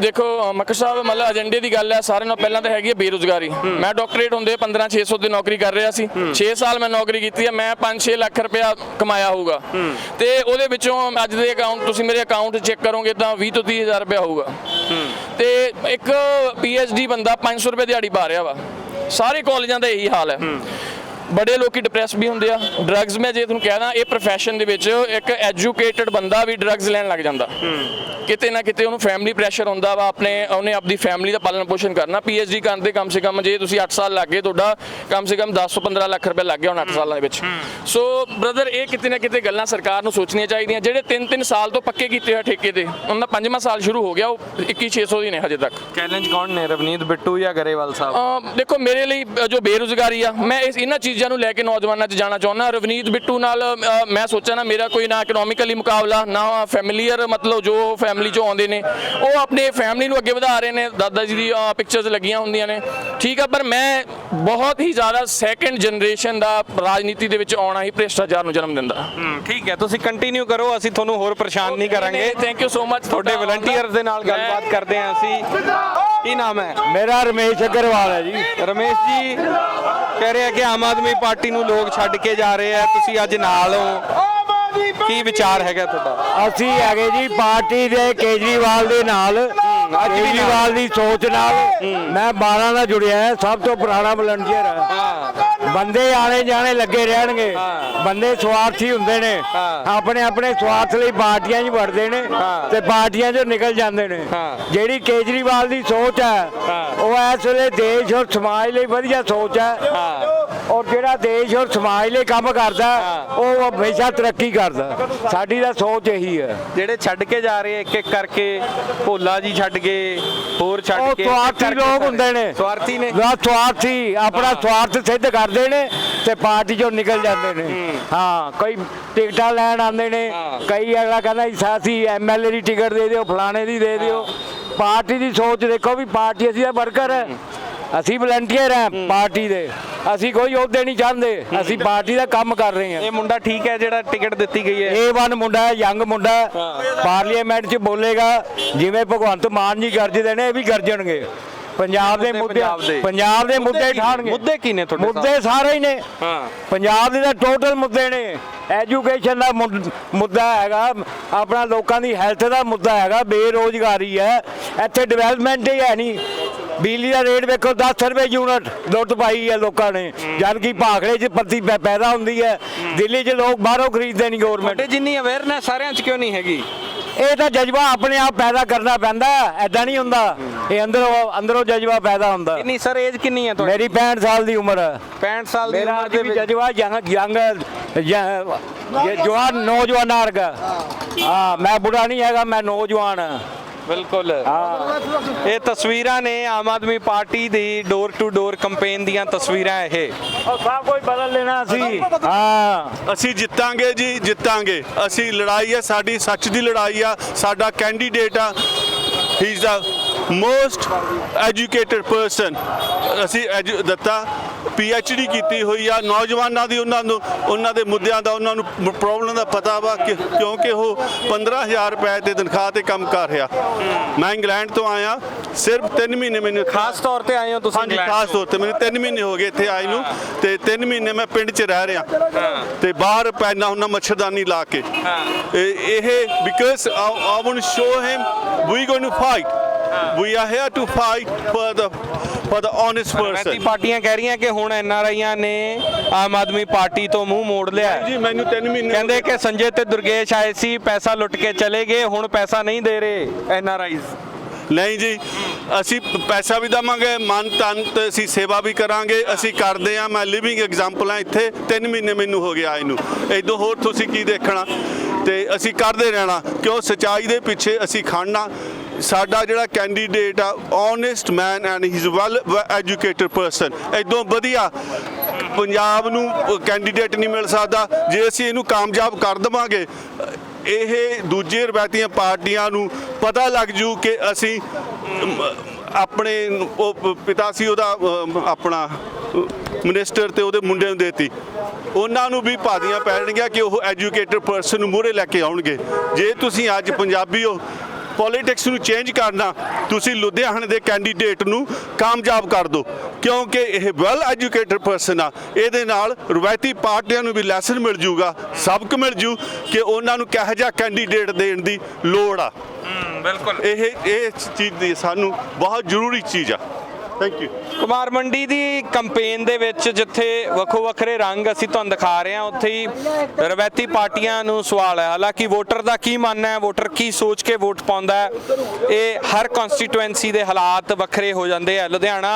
Speaker 5: ਦੇਖੋ ਮੱਕਰ ਸਾਹਿਬ ਮਤਲਬ ਏਜੰਡੇ ਦੀ ਗੱਲ ਹੈ ਸਾਰਿਆਂ ਨਾਲੋਂ ਪਹਿਲਾਂ ਤਾਂ ਹੈਗੀ ਹੈ ਬੇਰੁਜ਼ਗਾਰੀ। ਮੈਂ ਡਾਕਟਰੇਟ ਹੁੰਦੇ 15 600 ਦੀ ਨੌਕਰੀ ਕਰ ਰਿਹਾ ਸੀ। 6 ਸਾਲ ਮੈਂ ਨੌਕਰੀ ਕੀਤੀ ਹੈ ਮੈਂ 5-6 ਲੱਖ ਰੁਪਇਆ ਕਮਾਇਆ ਹੋਊਗਾ। ਤੇ ਉਹਦੇ ਵਿੱਚੋਂ ਅੱਜ ਦੇ ਅਕਾਊਂਟ ਤੁਸੀਂ ਮੇਰੇ ਅਕਾਊਂਟ ਚੈੱਕ ਕਰੋਗੇ ਤਾਂ 20 ਤੋਂ 30 ਹਜ਼ਾਰ ਰੁਪਇਆ ਹੋਊਗਾ। ਤੇ ਇੱਕ ਡੀ ਬੰਦਾ 500 ਰੁਪਏ ਦਿਹਾੜੀ ਪਾ ਰਿਹਾ ਵਾ। ਸਾਰੇ ਕਾਲਜਾਂ ਦਾ ਇਹੀ ਹਾਲ ਹੈ। ਬੜੇ ਲੋਕੀ ਡਿਪਰੈਸ ਵੀ ਹੁੰਦੇ ਆ। ਡਰੱਗਸ ਮੈਂ ਜੇ ਤੁਹਾਨੂੰ ਕਹਿਦਾ ਇਹ profession ਦੇ ਵਿੱਚ ਇੱਕ ਐਜੂਕੇਟਡ ਬੰਦਾ ਵੀ ਡਰੱਗਸ ਲੈਣ ਲੱਗ ਜਾਂਦਾ। ਕਿਤੇ ਨਾ ਕਿਤੇ ਉਹਨੂੰ ਫੈਮਿਲੀ ਪ੍ਰੈਸ਼ਰ ਹੁੰਦਾ ਵਾ ਆਪਣੇ ਉਹਨੇ ਆਪਣੀ ਫੈਮਿਲੀ ਦਾ ਪਾਲਣ ਪੋਸ਼ਣ ਕਰਨਾ। ਡੀ ਕਰਨ ਦੇ ਕਮ ਸੇ ਕਮ ਜੇ ਤੁਸੀਂ 8 ਸਾਲ ਲੱਗੇ ਤੁਹਾਡਾ ਕਮ ਸੇ ਕਮ 10 ਤੋਂ 15 ਲੱਖ ਰੁਪਏ ਲੱਗ ਗਿਆ ਹੁਣ 8 ਸਾਲਾਂ ਦੇ ਵਿੱਚ। ਸੋ ਬ੍ਰਦਰ ਇਹ ਕਿਤੇ ਨਾ ਕਿਤੇ ਗੱਲਾਂ ਸਰਕਾਰ ਨੂੰ ਸੋਚਣੀਆਂ ਚਾਹੀਦੀਆਂ। ਜਿਹੜੇ 3-3 ਸਾਲ ਤੋਂ ਪੱਕੇ ਕੀਤੇ ਹੋਏ ਠੇਕੇ ਤੇ ਉਹਨਾਂ ਦਾ ਪੰਜਵਾਂ ਸਾਲ ਸ਼ੁਰੂ ਹੋ ਗਿਆ ਉਹ 21600 ਦੀ ਨੇ ਹਜੇ ਤੱਕ।
Speaker 1: ਚੈਲੰਜ ਕੌਣ ਨੇ? ਰਵਨੀਤ ਬਿੱਟੂ ਜਾਂ ਗਰੇਵਾਲ ਸਾਹਿਬ?
Speaker 5: ਦੇਖੋ ਮੇਰੇ ਲਈ ਜੋ ਬੇਰੁਜ਼ਗਾਰੀ ਆ ਮੈਂ ਇਸ ਇਹਨਾਂ ਚੀਜ਼ਾਂ ਨੂੰ ਲੈ ਕੇ ਨੌਜਵਾਨਾਂ 'ਚ ਜਾਣਾ ਚਾਹੁੰਦਾ। ਰਵਨੀਤ ਬਿੱਟੂ ਨਾਲ ਮੈਂ ਸੋਚਿਆ ਨਾ ਮੇਰਾ ਕੋਈ ਨਾ ਇਕਨੋਮਿਕਲੀ ਮੁਕਾਬਲਾ ਨਾ ਫੈਮਿਲੀਅਰ ਮਤਲਬ ਜੋ ਫੈਮਿਲੀ 'ਚੋਂ ਆਉਂਦੇ ਨੇ ਉਹ ਆਪਣੇ ਫੈਮਿਲੀ ਨੂੰ ਅੱਗੇ ਵਧਾ ਰਹੇ ਨੇ। ਦਾਦਾ ਜੀ ਦੀ ਪਿਕਚਰਸ ਲੱਗੀਆਂ ਹੁੰਦੀਆਂ ਨੇ। ਠੀਕ ਆ ਪਰ ਮੈਂ ਬਹੁਤ ਹੀ ਜ਼ਿਆਦਾ ਸੈਕੰਡ ਜਨਰੇਸ਼ਨ ਦਾ ਰਾਜਨੀਤੀ ਦੇ ਵਿੱਚ ਆਉਣਾ ਹੀ ਭ੍ਰਿਸ਼ਟਾਚਾਰ ਨੂੰ ਜਨਮ ਦਿੰਦਾ।
Speaker 1: ਹੂੰ ਠੀਕ ਹੈ ਤੁਸੀਂ ਕੰਟੀਨਿਊ ਕਰੋ ਅਸੀਂ ਤੁਹਾਨੂੰ ਹੋਰ ਪਰੇਸ਼ਾਨ ਨਹੀਂ ਕਰਾਂਗੇ।
Speaker 5: ਥੈਂਕ ਯੂ ਸੋ ਮਚ
Speaker 1: ਤੁਹਾਡੇ ਵਲੰਟੀਅਰਸ ਦੇ ਨਾਲ ਗੱਲਬਾਤ ਕਰਦੇ ਹਾਂ ਅਸੀਂ। ਕੀ ਨਾਮ ਹੈ?
Speaker 7: ਮੇਰਾ ਰਮੇਸ਼ ਅਗਰਵਾਲ ਹੈ ਜੀ।
Speaker 1: ਰਮੇਸ਼ ਜੀ ਕਹਿ ਰਹੇ ਆ ਕਿ ਆਮ ਆਦਮੀ ਪਾਰਟੀ ਨੂੰ ਲੋਕ ਛੱਡ ਕੇ ਜਾ ਰਹੇ ਆ। ਤੁਸੀਂ ਅੱਜ ਨਾਲ ਹੋ। ਕੀ ਵਿਚਾਰ ਹੈਗਾ ਤੁਹਾਡਾ?
Speaker 7: ਅਸੀਂ ਹੈਗੇ ਜੀ ਪਾਰਟੀ ਦੇ ਕੇਜਰੀਵਾਲ ਦੇ ਨਾਲ। ਕੇਜਰੀਵਾਲ ਦੀ ਸੋਚ ਨਾਲ। ਮੈਂ 12 ਨਾਲ ਜੁੜਿਆ ਸਭ ਤੋਂ ਪੁਰਾਣਾ ਵਲੰਟੀਅਰ ਹਾਂ। ਬੰਦੇ ਆਣੇ ਜਾਣੇ ਲੱਗੇ ਰਹਿਣਗੇ। ਬੰਦੇ ਸਵਾਰਥੀ ਹੁੰਦੇ ਨੇ। ਆਪਣੇ ਆਪਣੇ ਸਵਾਰਥ ਲਈ ਪਾਰਟੀਆਂ 'ਚ ਵੜਦੇ ਨੇ। ਤੇ ਪਾਰਟੀਆਂ 'ਚੋਂ ਨਿਕਲ ਜਾਂਦੇ ਨੇ। ਜਿਹੜੀ ਕੇਜਰੀਵਾਲ ਦੀ ਸੋਚ
Speaker 1: ਹੈ।
Speaker 7: ਉਹ ਇਸ ਵੇਲੇ ਦੇਸ਼ ਔਰ ਸਮਾਜ ਲਈ ਵਧੀਆ ਸੋਚ ਹਾਂ ਔਰ ਜਿਹੜਾ ਦੇਸ਼ ਔਰ ਸਮਾਜ ਲਈ ਕੰਮ ਕਰਦਾ। ਉਹ ਹਮੇਸ਼ਾ ਤਰੱਕੀ ਕਰਦਾ। ਸਾਡੀ ਤਾਂ ਸੋਚ ਇਹੀ ਹੈ।
Speaker 1: ਜਿਹੜੇ ਛੱਡ ਕੇ ਜਾ ਰਹੇ ਇੱਕ ਇੱਕ ਕਰਕੇ ਭੋਲਾ ਜੀ ਛੱਡ ਗਏ ਹੋਰ ਛੱਡ
Speaker 7: ਉਹ
Speaker 1: ਕੇ
Speaker 7: ਸਵਾਰਥੀ ਲੋਕ। ਹੁੰਦੇ ਨੇ।
Speaker 1: ਸਵਾਰਥੀ ਨੇ।
Speaker 7: ਨਾ ਸਵਾਰਥੀ ਆਪਣਾ ਸਵਾਰਥ ਸਿੱਧ ਕਰਦੇ ਨੇ ਤੇ ਪਾਰਟੀ ਚੋਂ ਨਿਕਲ ਜਾਂਦੇ ਨੇ। ਹਾਂ। ਕਈ ਟਿਕਟਾਂ ਲੈਣ ਆਉਂਦੇ ਨੇ। ਕਈ ਅਗਲਾ ਕਹਿੰਦਾ ਜੀ ਸਾਸੀ ਐਮਐਲਏ ਦੀ ਟਿਕਟ ਦੇ ਦਿਓ ਫਲਾਣੇ ਦੀ ਦੇ ਦਿਓ। ਪਾਰਟੀ ਦੀ ਸੋਚ ਦੇਖੋ ਵੀ ਪਾਰਟੀ ਅਸੀਂ ਤਾਂ ਵਰਕਰ ਹੈ। ਅਸੀਂ ਵਲੰਟੀਅਰ ਹੈ ਪਾਰਟੀ ਦੇ। ਅਸੀਂ ਕੋਈ ਅਹੁਦੇ ਨਹੀਂ ਚਾਹੁੰਦੇ। ਅਸੀਂ ਪਾਰਟੀ ਦਾ ਕੰਮ ਕਰ ਰਹੇ ਹਾਂ।
Speaker 1: ਇਹ ਮੁੰਡਾ ਠੀਕ ਹੈ ਜਿਹੜਾ ਟਿਕਟ ਦਿੱਤੀ ਗਈ ਹੈ?
Speaker 7: ਇਹ ਵਨ ਮੁੰਡਾ ਹੈ ਯੰਗ ਮੁੰਡਾ ਹੈ। ਪਾਰਲੀਮੈਂਟ 'ਚ ਬੋਲੇਗਾ ਜਿਵੇਂ ਭਗਵੰਤ ਮਾਨ ਜੀ ਗਰਜਦੇ ਨੇ ਇਹ ਵੀ ਗਰਜਣਗੇ। ਪੰਜਾਬ ਦੇ
Speaker 1: ਮੁੱਦੇ
Speaker 7: ਮੁੱਦੇ
Speaker 1: ਪੰਜਾਬ ਦੇ।
Speaker 7: ਪੰਜਾਬ ਦੇ ਮੁੱਦੇ
Speaker 1: ਕੀ ਨੇ?
Speaker 7: ਠਾਣਗੇ।
Speaker 1: ਮੁੱਦੇ ਕੀ ਨੇ ਤੁਹਾਡੇ
Speaker 7: ਮੁੱਦੇ ਸਾਰੇ ਹੀ ਨੇ।
Speaker 1: ਹਾਂ।
Speaker 7: ਪੰਜਾਬ ਦੇ ਤਾਂ ਟੋਟਲ ਮੁੱਦੇ ਨੇ। ਐਜੂਕੇਸ਼ਨ ਦਾ ਮੁੱਦ- ਮੁੱਦਾ ਹੈਗਾ। ਆਪਣਾ ਲੋਕਾਂ ਦੀ ਹੈਲਥ ਦਾ ਮੁੱਦਾ ਹੈਗਾ। ਬੇਰੋਜ਼ਗਾਰੀ ਹੈ। ਇੱਥੇ ਡਿਵੈਲਪਮੈਂਟ ਹੀ ਹੈ ਨਹੀਂ। ਬਿਜਲੀ ਦਾ ਰੇਟ ਵੇਖੋ 10 ਰੁਪਏ ਯੂਨਿਟ ਲੁੱਟ ਪਾਈ ਹੈ ਲੋਕਾਂ ਨੇ। ਜਦ ਕਿ ਭਾਖੜੇ 'ਚ ਪੱਤੀ ਪੈ- ਪੈਦਾ ਹੁੰਦੀ ਹੈ। ਦਿੱਲੀ 'ਚ ਲੋਕ ਬਾਹਰੋਂ ਖਰੀਦਦੇ ਨਹੀਂ ਗਵਰਨਮੈਂਟ
Speaker 1: ਤੁਹਾਡੇ ਜਿੰਨੀ ਅਵੇਅਰਨੈਸ ਸਾਰਿਆਂ 'ਚ ਕਿਉਂ ਨਹੀਂ ਹੈਗੀ?
Speaker 7: ਇਹ ਤਾਂ ਜਜ਼ਬਾ ਆਪਣੇ ਆਪ ਪੈਦਾ ਕਰਨਾ ਪੈਂਦਾ ਐਦਾਂ ਨਹੀਂ ਹੁੰਦਾ। ਇਹ ਅੰਦਰੋਂ ਅੰਦਰੋਂ ਜਜ਼ਬਾ ਪੈਦਾ ਹੁੰਦਾ।
Speaker 1: ਕਿੰਨੀ ਸਰ ਏਜ ਕਿੰਨੀ ਹੈ ਤੁਹਾਡੀ?
Speaker 7: ਮੇਰੀ 65 ਸਾਲ ਦੀ ਉਮਰ ਹੈ।
Speaker 1: 65 ਸਾਲ ਦੀ
Speaker 7: ਮੇਰਾ
Speaker 1: ਉਮਰ
Speaker 7: ਅੱਜ
Speaker 1: ਦੇ
Speaker 7: ਵੀ
Speaker 1: ਵਿੱਚ
Speaker 7: ਜਜ਼ਬਾ ਯੰਗ ਯੰਗ ਜਵਾਨ ਨੌਜਵਾਨ ਵਰਗਾ ਹਾਂ। ਮੈਂ ਬੁੜਾ ਨਹੀਂ ਹੈਗਾ ਮੈਂ ਨੌਜਵਾਨ ਹਾਂ।
Speaker 1: ਬਿਲਕੁਲ।
Speaker 7: ਹਾਂ
Speaker 1: ਇਹ ਤਸਵੀਰਾਂ ਨੇ ਆਮ ਆਦਮੀ ਪਾਰਟੀ ਦੀ ਡੋਰ ਟੂ ਡੋਰ ਕੈਂਪੇਨ ਦੀਆਂ ਤਸਵੀਰਾਂ ਇਹ।
Speaker 7: ਉਹ ਸਭ ਕੁਝ ਬਦਲ ਲੈਣਾ ਸੀ ਹਾਂ।
Speaker 3: ਅਸੀਂ ਜਿੱਤਾਂਗੇ ਜੀ ਜਿੱਤਾਂਗੇ। ਅਸੀਂ ਲੜਾਈ ਹੈ ਸਾਡੀ ਸੱਚ ਦੀ ਲੜਾਈ ਆ ਸਾਡਾ ਕੈਂਡੀਡੇਟ ਆ। He is the most educated person ਅਸੀਂ ਦਿੱਤਾ। ਪੀ ਐਚ ਡੀ ਕੀਤੀ ਹੋਈ ਆ ਨੌਜਵਾਨਾਂ ਦੀ ਉਹਨਾਂ ਨੂੰ ਉਹਨਾਂ ਦੇ ਮੁੱਦਿਆਂ ਦਾ ਉਹਨਾਂ ਨੂੰ ਪ੍ਰੋਬਲਮ ਦਾ ਪਤਾ ਵਾ ਕਿਉਂਕਿ ਉਹ 15000 ਰੁਪਏ ਦੇ ਤਨਖਾਹ ਤੇ ਕੰਮ ਕਰ ਰਿਹਾ। ਮੈਂ ਇੰਗਲੈਂਡ ਤੋਂ ਆਇਆ ਸਿਰਫ 3 ਮਹੀਨੇ ਮੈਨੂੰ
Speaker 1: ਖਾਸ ਤੌਰ ਤੇ ਆਏ ਹੋ ਤੁਸੀਂ
Speaker 3: ਹਾਂਜੀ ਖਾਸ ਤੌਰ ਤੇ ਮੈਨੂੰ 3 ਮਹੀਨੇ ਹੋ ਗਏ ਇੱਥੇ ਆਏ ਨੂੰ ਤੇ 3 ਮਹੀਨੇ ਮੈਂ ਪਿੰਡ 'ਚ ਰਹਿ ਰਿਹਾ। ਤੇ ਬਾਹਰ ਪੈਣਾ ਹੁੰਦਾ ਮੱਛਰਦਾਨੀ ਲਾ ਕੇ। ਇਹ- because to show him we going to fight we are here to fight for the for the
Speaker 1: honest
Speaker 3: person.
Speaker 1: ਪਾਰਟੀਆਂ ਕਹਿ ਰਹੀਆਂ ਕਿ ਹੁਣ ਐਨ ਆਰ ਆਈਆਂ ਨੇ ਆਮ ਆਦਮੀ ਪਾਰਟੀ ਤੋਂ ਮੂੰਹ ਮੋੜ ਲਿਆ। ਹੈ।
Speaker 3: ਜੀ ਮੈਨੂੰ 3 ਮਹੀਨੇ
Speaker 1: ਕਹਿੰਦੇ ਕਿ ਸੰਜੇ ਤੇ ਦੁਰਗੇਸ਼ ਆਏ ਸੀ ਪੈਸਾ ਲੁੱਟ ਕੇ ਚਲੇ ਗਏ ਹੁਣ ਪੈਸਾ ਨਹੀਂ ਦੇ ਰਹੇ ਐਨ ਆਰ ਆਈਜ਼।
Speaker 3: ਨਹੀਂ ਜੀ ਅਸੀਂ ਪੈਸਾ ਵੀ ਦਵਾਂਗੇ ਮਨ ਤਨ ਤੇ ਅਸੀਂ ਸੇਵਾ ਵੀ ਕਰਾਂਗੇ ਅਸੀਂ ਕਰਦੇ ਆ ਮੈਂ ਲਿਵਿੰਗ ਐਗਜ਼ਾਮਪਲ ਆ ਇੱਥੇ 3 ਮਹੀਨੇ ਮੈਨੂੰ ਹੋ ਗਿਆ ਇਹਨੂੰ ਇਦੋਂ ਹੋਰ ਤੁਸੀਂ ਕੀ ਦੇਖਣਾ? ਤੇ ਅਸੀਂ ਕਰਦੇ ਰਹਿਣਾ ਕਿਉਂ? ਸਚਾਈ ਦੇ ਪਿੱਛੇ ਅਸੀਂ ਖੜਨਾ। ਸਾਡਾ ਜਿਹੜਾ ਕੈਂਡੀਡੇਟ ਆ honest man and he is well educated person ਇਦੋਂ ਵਧੀਆ ਪੰਜਾਬ ਨੂੰ ਕੈਂਡੀਡੇਟ ਨਹੀਂ ਮਿਲ ਸਕਦਾ, ਜੇ ਅਸੀਂ ਇਹਨੂੰ ਕਾਮਯਾਬ ਕਰ ਦਵਾਂਗੇ, ਇਹ ਦੂਜੇ ਰਵਾਇਤੀਆਂ ਪਾਰਟੀਆਂ ਨੂੰ ਪਤਾ ਲੱਗ ਜੂ ਕਿ ਅਸੀਂ ਆਪਣੇ ਉਹ ਪਿਤਾ ਸੀ ਉਹਦਾ ਆਪਣਾ ਮਿਨਿਸਟਰ ਤੇ ਉਹਦੇ ਮੁੰਡੇ ਨੂੰ ਦੇਤੀ। ਉਹਨਾਂ ਨੂੰ ਵੀ ਭਾਦੀਆਂ ਪੈਣਗੀਆਂ ਕਿ ਉਹ ਐਜੂਕੇਟਡ ਪਰਸਨ ਨੂੰ ਮੂਹਰੇ ਲੈ ਕੇ ਆਉਣਗੇ। ਜੇ ਤੁਸੀਂ ਅੱਜ ਪੰਜਾਬੀ ਹੋ ਪੋਲਿਟਿਕਸ ਨੂੰ ਚੇਂਜ ਕਰਨਾ ਤੁਸੀਂ ਲੁਧਿਆਣੇ ਦੇ ਕੈਂਡੀਡੇਟ ਨੂੰ ਕਾਮਯਾਬ ਕਰ ਦਿਓ। ਕਿਉਂਕਿ ਇਹ ਵੈਲ ਐਜੂਕੇਟਡ ਪਰਸਨ ਆ ਇਹਦੇ ਨਾਲ ਰਵਾਇਤੀ ਪਾਰਟੀਆਂ ਨੂੰ ਵੀ ਲੈਸਨ ਮਿਲ ਜੂਗਾ ਸਬਕ ਮਿਲ ਜੂ ਕਿ ਉਹਨਾਂ ਨੂੰ ਕਿਹੋ ਜਿਹਾ ਕੈਂਡੀਡੇਟ ਦੇਣ ਦੀ ਲੋੜ ਆ।
Speaker 1: ਬਿਲਕੁਲ।
Speaker 3: ਇਹ ਇਹ ਚੀਜ਼ ਦੀ ਸਾਨੂੰ ਬਹੁਤ ਜ਼ਰੂਰੀ ਚੀਜ਼ ਆ। ਥੈਂਕ ਯੂ
Speaker 1: ਕੁਮਾਰ ਮੰਡੀ ਦੀ ਕੰਪੇਨ ਦੇ ਵਿੱਚ ਜਿੱਥੇ ਵੱਖੋ ਵੱਖਰੇ ਰੰਗ ਅਸੀਂ ਤੁਹਾਨੂੰ ਦਿਖਾ ਰਹੇ ਹਾਂ, ਉੱਥੇ ਹੀ ਰਵਾਇਤੀ ਪਾਰਟੀਆਂ ਨੂੰ ਸਵਾਲ ਹੈ। ਹਾਲਾਂਕਿ ਵੋਟਰ ਦਾ ਕੀ ਮੰਨਣਾ ਹੈ, ਵੋਟਰ ਕੀ ਸੋਚ ਕੇ ਵੋਟ ਪਾਉਂਦਾ ਹੈ, ਇਹ ਹਰ ਕਨਸਟੀਟੂਐਂਸੀ ਦੇ ਹਾਲਾਤ ਵੱਖਰੇ ਹੋ ਜਾਂਦੇ ਆ। ਲੁਧਿਆਣਾ